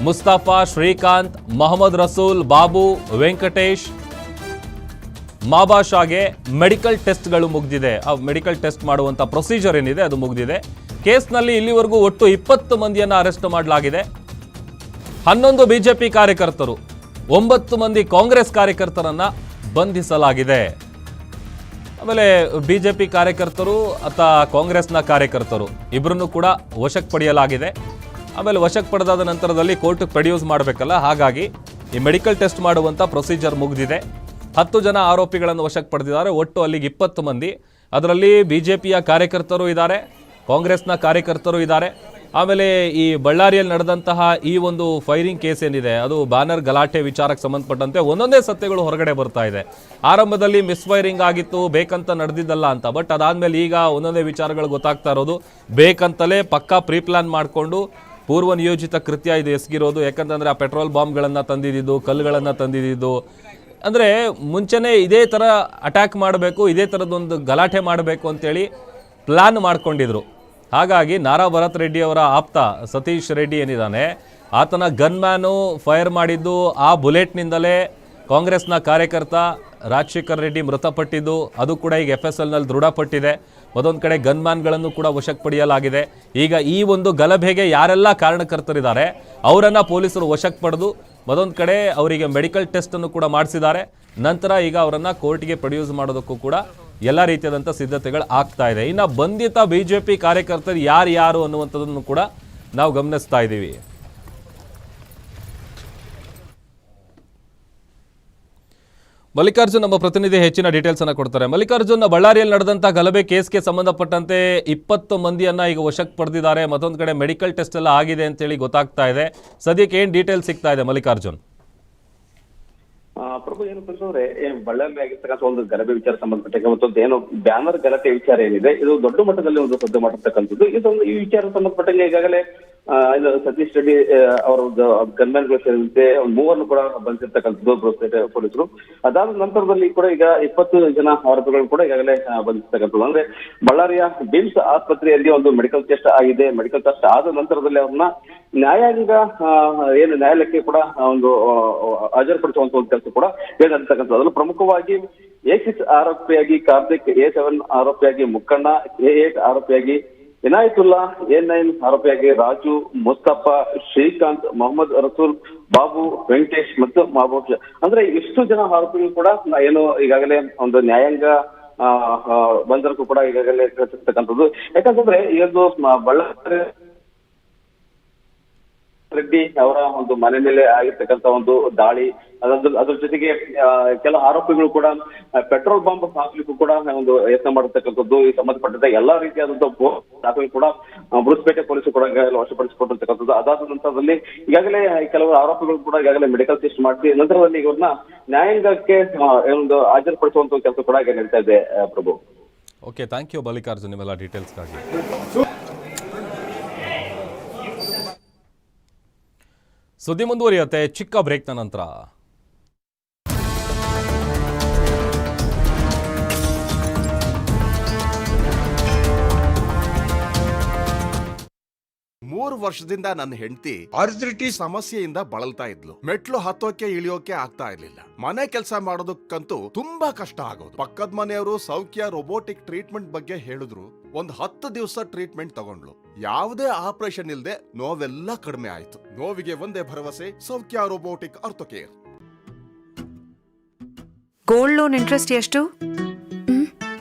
Mustafa Srikanth, Mohammed Rasool, Babu, Venkatesh ಮಾಬಾಷಾಗೆ medical ಟೆಸ್ಟ್ಗಳು ಮುಗಿದಿದೆ. ಆ ಮೆಡಿಕಲ್ ಟೆಸ್ಟ್ ಮಾಡುವಂಥ ಪ್ರೊಸೀಜರ್ ಏನಿದೆ, ಅದು ಮುಗಿದಿದೆ. ಕೇಸ್ನಲ್ಲಿ ಇಲ್ಲಿವರೆಗೂ ಒಟ್ಟು ಇಪ್ಪತ್ತು ಮಂದಿಯನ್ನು ಅರೆಸ್ಟ್ ಮಾಡಲಾಗಿದೆ. ಹನ್ನೊಂದು ಬಿಜೆಪಿ ಕಾರ್ಯಕರ್ತರು, ಒಂಬತ್ತು ಮಂದಿ ಕಾಂಗ್ರೆಸ್ ಕಾರ್ಯಕರ್ತರನ್ನು ಬಂಧಿಸಲಾಗಿದೆ. ಆಮೇಲೆ ಬಿಜೆಪಿ ಕಾರ್ಯಕರ್ತರು ಅಥವಾ ಕಾಂಗ್ರೆಸ್ನ ಕಾರ್ಯಕರ್ತರು ಇಬ್ಬರನ್ನು ಕೂಡ ವಶಕ್ಕೆ ಪಡೆಯಲಾಗಿದೆ. ಆಮೇಲೆ ವಶಕ್ಕೆ ಪಡೆದಾದ ನಂತರದಲ್ಲಿ ಕೋರ್ಟ್ ಪ್ರೊಡ್ಯೂಸ್ ಮಾಡಬೇಕಲ್ಲ, ಹಾಗಾಗಿ ಈ ಮೆಡಿಕಲ್ ಟೆಸ್ಟ್ ಮಾಡುವಂಥ ಪ್ರೊಸೀಜರ್ ಮುಗಿದಿದೆ. ಹತ್ತು ಜನ ಆರೋಪಿಗಳನ್ನು ವಶಕ್ಕೆ ಪಡೆದಿದ್ದಾರೆ. ಒಟ್ಟು ಅಲ್ಲಿಗೆ ಇಪ್ಪತ್ತು ಮಂದಿ. ಅದರಲ್ಲಿ ಬಿ ಜೆ ಪಿಯ ಕಾರ್ಯಕರ್ತರು ಇದ್ದಾರೆ, ಕಾಂಗ್ರೆಸ್ನ ಕಾರ್ಯಕರ್ತರು ಇದ್ದಾರೆ. ಆಮೇಲೆ ಈ ಬಳ್ಳಾರಿಯಲ್ಲಿ ನಡೆದಂತಹ ಈ ಒಂದು ಫೈರಿಂಗ್ ಕೇಸ್ ಏನಿದೆ, ಅದು ಬ್ಯಾನರ್ ಗಲಾಟೆ ವಿಚಾರಕ್ಕೆ ಸಂಬಂಧಪಟ್ಟಂತೆ ಒಂದೊಂದೇ ಸತ್ಯಗಳು ಹೊರಗಡೆ ಬರ್ತಾ ಇದೆ. ಆರಂಭದಲ್ಲಿ ಮಿಸ್ ಫೈರಿಂಗ್ ಆಗಿತ್ತು, ಬೇಕಂತ ನಡೆದಿದ್ದಲ್ಲ ಅಂತ. ಬಟ್ ಅದಾದಮೇಲೆ ಈಗ ಒಂದೊಂದೇ ವಿಚಾರಗಳು ಗೊತ್ತಾಗ್ತಾ ಇರೋದು. ಬೇಕಂತಲೇ ಪಕ್ಕಾ ಪ್ರೀ ಪ್ಲಾನ್ ಮಾಡಿಕೊಂಡು ಪೂರ್ವ ನಿಯೋಜಿತ ಕೃತ್ಯ ಇದು ಎಸಗಿರೋದು. ಯಾಕಂತಂದರೆ ಆ ಪೆಟ್ರೋಲ್ ಬಾಂಬ್ಗಳನ್ನು ತಂದಿದ್ದು, ಕಲ್ಲುಗಳನ್ನು ತಂದಿದ್ದು ಅಂದರೆ ಮುಂಚೆನೇ ಇದೇ ಥರ ಅಟ್ಯಾಕ್ ಮಾಡಬೇಕು, ಇದೇ ಥರದೊಂದು ಗಲಾಟೆ ಮಾಡಬೇಕು ಅಂತೇಳಿ ಪ್ಲ್ಯಾನ್ ಮಾಡ್ಕೊಂಡಿದ್ರು. ಹಾಗಾಗಿ ನಾರಾ ಭರತ್ ರೆಡ್ಡಿ ಅವರ ಆಪ್ತ ಸತೀಶ್ ರೆಡ್ಡಿ ಏನಿದ್ದಾನೆ ಆತನ ಗನ್ ಮ್ಯಾನು ಫೈರ್ ಮಾಡಿದ್ದು ಆ ಬುಲೆಟ್ನಿಂದಲೇ ಕಾಂಗ್ರೆಸ್ನ ಕಾರ್ಯಕರ್ತ ರಾಜಶೇಖರ್ ರೆಡ್ಡಿ ಮೃತಪಟ್ಟಿದ್ದು, ಅದು ಕೂಡ ಈಗ ಎಫ್ ಎಸ್ ಎಲ್ನಲ್ಲಿ ದೃಢಪಟ್ಟಿದೆ. ಮತ್ತೊಂದು ಕಡೆ ಗನ್ ಮ್ಯಾನ್ಗಳನ್ನು ಕೂಡ ವಶಕ್ಕೆ ಪಡೆಯಲಾಗಿದೆ ಈಗ ಈ ಒಂದು ಗಲಭೆಗೆ ಯಾರೆಲ್ಲ ಕಾರಣಕರ್ತರಿದ್ದಾರೆ, ಅವರನ್ನು ಪೊಲೀಸರು ವಶಕ್ಕೆ ಪಡೆದು ಮತ್ತೊಂದು ಕಡೆ ಅವರಿಗೆ ಮೆಡಿಕಲ್ ಟೆಸ್ಟನ್ನು ಕೂಡ ಮಾಡಿಸಿದ್ದಾರೆ. ನಂತರ ಈಗ ಅವರನ್ನು ಕೋರ್ಟ್ಗೆ ಪ್ರೊಡ್ಯೂಸ್ ಮಾಡೋದಕ್ಕೂ ಕೂಡ ಎಲ್ಲ ರೀತಿಯಾದಂಥ ಸಿದ್ಧತೆಗಳು ಆಗ್ತಾ ಇದೆ. ಇನ್ನು ಬಂಧಿತ ಬಿ ಜೆ ಪಿ ಕಾರ್ಯಕರ್ತರು ಯಾರು ಯಾರು ಅನ್ನುವಂಥದ್ದನ್ನು ಕೂಡ ನಾವು ಗಮನಿಸ್ತಾ ಇದ್ದೀವಿ. ಮಲ್ಲಿಕಾರ್ಜುನ್ ನಮ್ಮ ಪ್ರತಿನಿಧಿ ಹೆಚ್ಚಿನ ಡೀಟೇಲ್ಸ್ ಅನ್ನ ಕೊಡ್ತಾರೆ. ಮಲ್ಲಿಕಾರ್ಜುನ್ ಬಳ್ಳಾರಿಯಲ್ಲಿ ನಡೆದಂತ ಗಲಭೆ ಕೇಸ್ಗೆ ಸಂಬಂಧಪಟ್ಟಂತೆ ಇಪ್ಪತ್ತು ಮಂದಿಯನ್ನ ಈಗ ವಶಕ್ಕೆ ಪಡೆದಿದ್ದಾರೆ. ಮತ್ತೊಂದು ಕಡೆ ಮೆಡಿಕಲ್ ಟೆಸ್ಟ್ ಎಲ್ಲ ಆಗಿದೆ ಅಂತೇಳಿ ಗೊತ್ತಾಗ್ತಾ ಇದೆ. ಸದ್ಯಕ್ಕೆ ಏನ್ ಡೀಟೇಲ್ಸ್ ಸಿಗ್ತಾ ಇದೆ ಮಲ್ಲಿಕಾರ್ಜುನ್? ಪ್ರಭು, ಏನು ಅಂತಂದ್ರೆ ಬಳ್ಳಾರಿ ಆಗಿರ್ತಕ್ಕಂಥ ಒಂದು ಗಲಭೆ ವಿಚಾರ ಸಂಬಂಧಪಟ್ಟ ಮತ್ತೊಂದು ಏನು ಬ್ಯಾನರ್ ಗಲಾಟೆ ವಿಚಾರ ಏನಿದೆ, ಇದು ದೊಡ್ಡ ಮಟ್ಟದಲ್ಲಿ ಒಂದು ಸದ್ದು ಮಾಡಿರ್ತಕ್ಕಂಥದ್ದು. ಇದೊಂದು ಈ ವಿಚಾರ ಸಂಬಂಧಪಟ್ಟಂಗೆ ಈಗಾಗಲೇ ಸತೀಶ್ ರೆಡ್ಡಿ ಅವರದ್ದು ಗನ್ಮ್ಯಾನ್ಗಳು ಸೇರಿದಂತೆ ಮೂವರನ್ನು ಕೂಡ ಬಂಧಿಸಿರ್ತಕ್ಕಂಥದ್ದು ಪೊಲೀಸರು. ಅದಾದ ನಂತರದಲ್ಲಿ ಕೂಡ ಈಗ ಇಪ್ಪತ್ತು ಜನ ಆರೋಪಿಗಳನ್ನು ಕೂಡ ಈಗಾಗಲೇ ಬಂಧಿಸಿರ್ತಕ್ಕಂಥದ್ದು ಅಂದ್ರೆ ಬಳ್ಳಾರಿಯ ಬಿಮ್ಸ್ ಆಸ್ಪತ್ರೆಯಲ್ಲಿ ಒಂದು ಮೆಡಿಕಲ್ ಟೆಸ್ಟ್ ಆಗಿದೆ. ಮೆಡಿಕಲ್ ಟೆಸ್ಟ್ ಆದ ನಂತರದಲ್ಲಿ ಅವ್ರನ್ನ ನ್ಯಾಯಾಂಗ ಏನು ನ್ಯಾಯಾಲಯಕ್ಕೆ ಕೂಡ ಒಂದು ಹಾಜರುಪಡಿಸುವಂತ ಒಂದು ಕೆಲಸ ಕೂಡ ಹೇಳಿರ್ತಕ್ಕಂಥದ್ದು ಅದರಲ್ಲಿ ಪ್ರಮುಖವಾಗಿ ಎ ಸಿಕ್ಸ್ ಆರೋಪಿಯಾಗಿ ಕಾರ್ತಿಕ್, ಎ ಸೆವೆನ್ ಆರೋಪಿಯಾಗಿ ಮುಕ್ಕಣ್ಣ, ಎ ಏಟ್ ಆರೋಪಿಯಾಗಿ ಇನಾಯತುಲ್ಲಾ ಎ ನೈನ್ ಆರೋಪಿಯಾಗಿ ರಾಜು ಮುಸ್ತಪ್ಪ ಶ್ರೀಕಾಂತ್, ಮೊಹಮ್ಮದ್ ರಸೂಲ್, ಬಾಬು, ವೆಂಕಟೇಶ್ ಮತ್ತು ಮಹಬೂಬ್ ಅಂದ್ರೆ ಇಷ್ಟು ಜನ ಆರೋಪಿಗಳು ಕೂಡ ಏನು ಈಗಾಗಲೇ ಒಂದು ನ್ಯಾಯಾಂಗ ಬಂಧನಕ್ಕೂ ಕೂಡ ಈಗಾಗಲೇ ಯಾಕಂತಂದ್ರೆ ಇವತ್ತು ಬಳ್ಳಾರಿ ರೆಡ್ಡಿ ಅವರ ಒಂದು ಮನೆ ಮೇಲೆ ಆಗಿರ್ತಕ್ಕಂತ ಒಂದು ದಾಳಿ ಅದರ ಅದ್ರ ಜೊತೆಗೆ ಕೆಲ ಆರೋಪಿಗಳು ಕೂಡ ಪೆಟ್ರೋಲ್ ಬಾಂಬ್ ಹಾಕ್ಲಿಕ್ಕೂ ಕೂಡ ಒಂದು ಯತ್ನ ಮಾಡಿರ್ತಕ್ಕಂಥದ್ದು ಈ ಸಂಬಂಧಪಟ್ಟಂತೆ ಎಲ್ಲಾ ರೀತಿಯಾದಂತಹ ದಾಖಲೆ ಕೂಡ ಮೃತಪೇಟೆ ಪೊಲೀಸರು ಕೂಡ ಈಗಾಗಲೇ ವಶಪಡಿಸಿಕೊಂಡಿರ್ತಕ್ಕಂಥದ್ದು ಅದಾದ ನಂತರದಲ್ಲಿ ಈಗಾಗಲೇ ಕೆಲವು ಆರೋಪಿಗಳು ಕೂಡ ಈಗಾಗಲೇ ಮೆಡಿಕಲ್ ಟೆಸ್ಟ್ ಮಾಡಿಸಿ ನಂತರದಲ್ಲಿ ಇವ್ರನ್ನ ನ್ಯಾಯಾಂಗಕ್ಕೆ ಒಂದು ಹಾಜರುಪಡಿಸುವಂತ ಕೆಲಸ ಕೂಡ ಈಗ ನಡೀತಾ ಇದೆ Prabhu. Okay thank you Mallikarjun ನಿಮ್ಮೆಲ್ಲ ಡೀಟೇಲ್ಸ್ಗಾಗಿ ಸುದ್ದಿ ಮುಂದುವರಿಯುತ್ತೆ ಚಿಕ್ಕ ಬ್ರೇಕ್ನ ನಂತರ. ಮೂರು ವರ್ಷದಿಂದ ನನ್ನ ಹೆಂಡತಿ ಆರ್ಥರಿಟಿಸ್ ಸಮಸ್ಯೆಯಿಂದ ಬಳಲ್ತಾ ಇದ್ಲು. ಮೆಟ್ಲು ಹತ್ತೋಕೆ ಇಳಿಯೋಕೆ ಆಗ್ತಾ ಇರ್ಲಿಲ್ಲ. ಮನೆ ಕೆಲಸ ಮಾಡೋದಕ್ಕಂತೂ ತುಂಬಾ ಕಷ್ಟ ಆಗೋದು. ಪಕ್ಕದ ಮನೆಯವರು ಸೌಖ್ಯ ರೋಬೋಟಿಕ್ ಟ್ರೀಟ್ಮೆಂಟ್ ಬಗ್ಗೆ ಹೇಳಿದ್ರು. ಒಂದ್ ಹತ್ತು ದಿವಸ ಟ್ರೀಟ್ಮೆಂಟ್ ತಗೊಂಡ್ಲು ಯಾವುದೇ ಆಪರೇಷನ್ ಇಲ್ಲದೆ ನೋವೆಲ್ಲ ಕಡಿಮೆ ಆಯ್ತು. ನೋವಿಗೆ ಒಂದೇ ಭರವಸೆ Soukhya robotic orthocare gold loan interest ಎಷ್ಟು?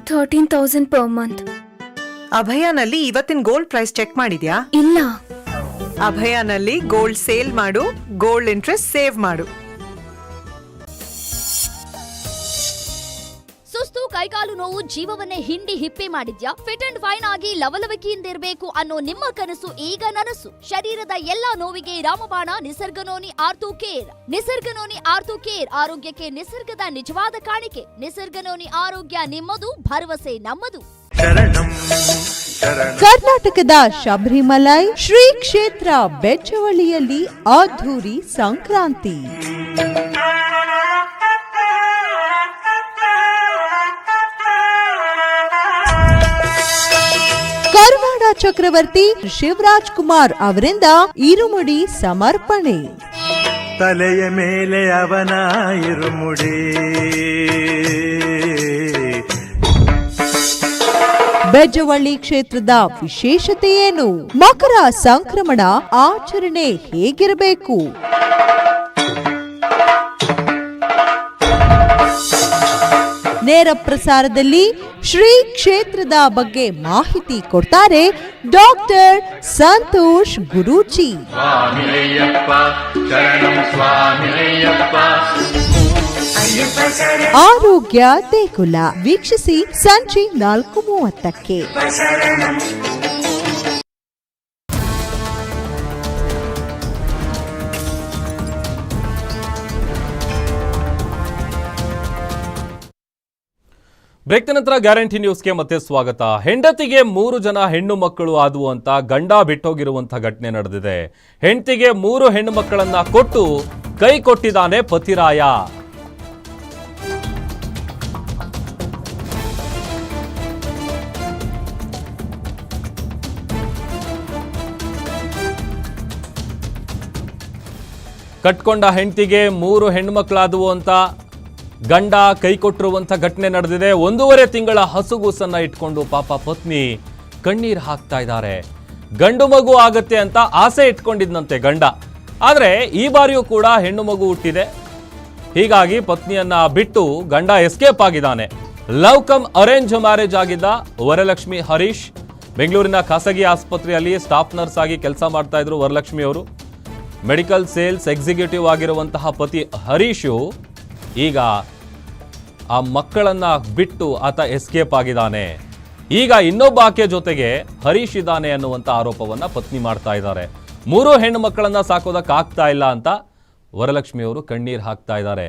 ಥರ್ಟೀನ್ ತೌಸಂಡ್ ಪರ್ ಮಂತ್ ಅಭಯನಲ್ಲಿ ಇವತ್ತಿನ ಗೋಲ್ಡ್ ಪ್ರೈಸ್ ಚೆಕ್ ಮಾಡಿದ್ಯಾ? ಇಲ್ಲ. ಅಭಯನಲ್ಲಿ ಗೋಲ್ಡ್ ಸೇಲ್ ಮಾಡು ಗೋಲ್ಡ್ ಇಂಟ್ರೆಸ್ಟ್ ಸೇವ್ ಮಾಡು. ಸುಸ್ತು ಕೈಕಾಲು ನೋವು ಜೀವವನ್ನೇ ಹಿಂಡಿ ಹಿಪ್ಪಿ ಮಾಡಿದ್ಯಾ? ಫಿಟ್ ಅಂಡ್ ಫೈನ್ ಆಗಿ ಲವಲವಿಕೆಯಿಂದ ಇರಬೇಕು ಅನ್ನೋ ನಿಮ್ಮ ಕನಸು ಈಗ ನನಸು. ಶರೀರದ ಎಲ್ಲಾ ನೋವಿಗೆ ರಾಮಬಾಣ Nisarga noni ortho care. Nisarga noni ortho care ಆರೋಗ್ಯಕ್ಕೆ ನಿಸರ್ಗದ ನಿಜವಾದ ಕಾಣಿಕೆ. ನಿಸರ್ಗನೋನಿ ಆರೋಗ್ಯ ನಿಮ್ಮದು ಭರವಸೆ ನಮ್ಮದು. ಕರ್ನಾಟಕದ ಶಬರಿಮಲೈ ಶ್ರೀ ಕ್ಷೇತ್ರ ಬೆಚ್ಚವಳಿಯಲ್ಲಿ ಅದ್ಧೂರಿ ಸಂಕ್ರಾಂತಿ. ಕರುನಾಡ ಚಕ್ರವರ್ತಿ ಶಿವರಾಜ್ ಕುಮಾರ್ ಅವರಿಂದ ಇರುಮುಡಿ ಸಮರ್ಪಣೆ. ತಲೆಯ ಮೇಲೆ ಅವನ ಇರುಮುಡಿ. ಬೆಜವಳ್ಳಿ ಕ್ಷೇತ್ರದ ವಿಶೇಷತೆ ಏನು ಮಕರ ಸಂಕ್ರಮಣ ಆಚರಣೆ ಹೇಗಿರಬೇಕು? ನೇರ ಪ್ರಸಾರದಲ್ಲಿ ಶ್ರೀ ಕ್ಷೇತ್ರದ ಬಗ್ಗೆ ಮಾಹಿತಿ ಕೊಡ್ತಾರೆ ಡಾಕ್ಟರ್ ಸಂತೋಷ್ ಗುರೂಜಿ. ಆರೋಗ್ಯ ದೇಗುಲ ವೀಕ್ಷಿಸಿ ಸಂಜೆ ನಾಲ್ಕು ಮೂವತ್ತಕ್ಕೆ. ಬ್ರೇಕ್ ನಂತರ ಗ್ಯಾರಂಟಿ ನ್ಯೂಸ್ಗೆ ಮತ್ತೆ ಸ್ವಾಗತ. ಹೆಂಡತಿಗೆ ಮೂರು ಜನ ಹೆಣ್ಣು ಮಕ್ಕಳು ಆದವು ಅಂತ ಗಂಡ ಬಿಟ್ಟೋಗಿರುವಂಥ ಘಟನೆ ನಡೆದಿದೆ. ಹೆಂಡತಿಗೆ ಮೂರು ಹೆಣ್ಣು ಮಕ್ಕಳನ್ನ ಕೊಟ್ಟು ಕೈ ಕೊಟ್ಟಿದ್ದಾನೆ ಪತಿರಾಯ. ಕಟ್ಕೊಂಡ ಹೆಂಡತಿಗೆ ಮೂರು ಹೆಣ್ಮಕ್ಳಾದವು ಅಂತ ಗಂಡ ಕೈ ಕೊಟ್ಟಿರುವಂಥ ಘಟನೆ ನಡೆದಿದೆ. ಒಂದೂವರೆ ತಿಂಗಳ ಹಸುಗೂಸನ್ನ ಇಟ್ಕೊಂಡು ಪಾಪ ಪತ್ನಿ ಕಣ್ಣೀರು ಹಾಕ್ತಾ ಇದ್ದಾರೆ. ಗಂಡು ಮಗು ಆಗತ್ತೆ ಅಂತ ಆಸೆ ಇಟ್ಕೊಂಡಿದ್ನಂತೆ ಗಂಡ. ಆದರೆ ಈ ಬಾರಿಯೂ ಕೂಡ ಹೆಣ್ಣು ಮಗು ಹುಟ್ಟಿದೆ. ಹೀಗಾಗಿ ಪತ್ನಿಯನ್ನ ಬಿಟ್ಟು ಗಂಡ ಎಸ್ಕೇಪ್ ಆಗಿದ್ದಾನೆ. ಲವ್ ಕಮ್ ಅರೇಂಜ್ ಮ್ಯಾರೇಜ್ ಆಗಿದ್ದ ವರಲಕ್ಷ್ಮಿ ಹರೀಶ್. ಬೆಂಗಳೂರಿನ ಖಾಸಗಿ ಆಸ್ಪತ್ರೆಯಲ್ಲಿ ಸ್ಟಾಫ್ ನರ್ಸ್ ಆಗಿ ಕೆಲಸ ಮಾಡ್ತಾ ಇದ್ರು ವರಲಕ್ಷ್ಮಿ ಅವರು. ಮೆಡಿಕಲ್ ಸೇಲ್ಸ್ ಎಕ್ಸಿಕ್ಯೂಟಿವ್ ಆಗಿರುವಂತಹ ಪತಿ ಹರೀಶು ಈಗ ಆ ಮಕ್ಕಳನ್ನ ಬಿಟ್ಟು ಆತ ಎಸ್ಕೇಪ್ ಆಗಿದ್ದಾನೆ. ಈಗ ಇನ್ನೊಬ್ಬ ಆಕೆ ಜೊತೆಗೆ ಹರೀಶ್ ಇದ್ದಾನೆ ಅನ್ನುವಂಥ ಆರೋಪವನ್ನ ಪತ್ನಿ ಮಾಡ್ತಾ ಇದ್ದಾರೆ. ಮೂರು ಹೆಣ್ಣು ಮಕ್ಕಳನ್ನ ಸಾಕೋದಕ್ಕಾಗ್ತಾ ಇಲ್ಲ ಅಂತ ವರಲಕ್ಷ್ಮಿ ಅವರು ಕಣ್ಣೀರು ಹಾಕ್ತಾ ಇದ್ದಾರೆ.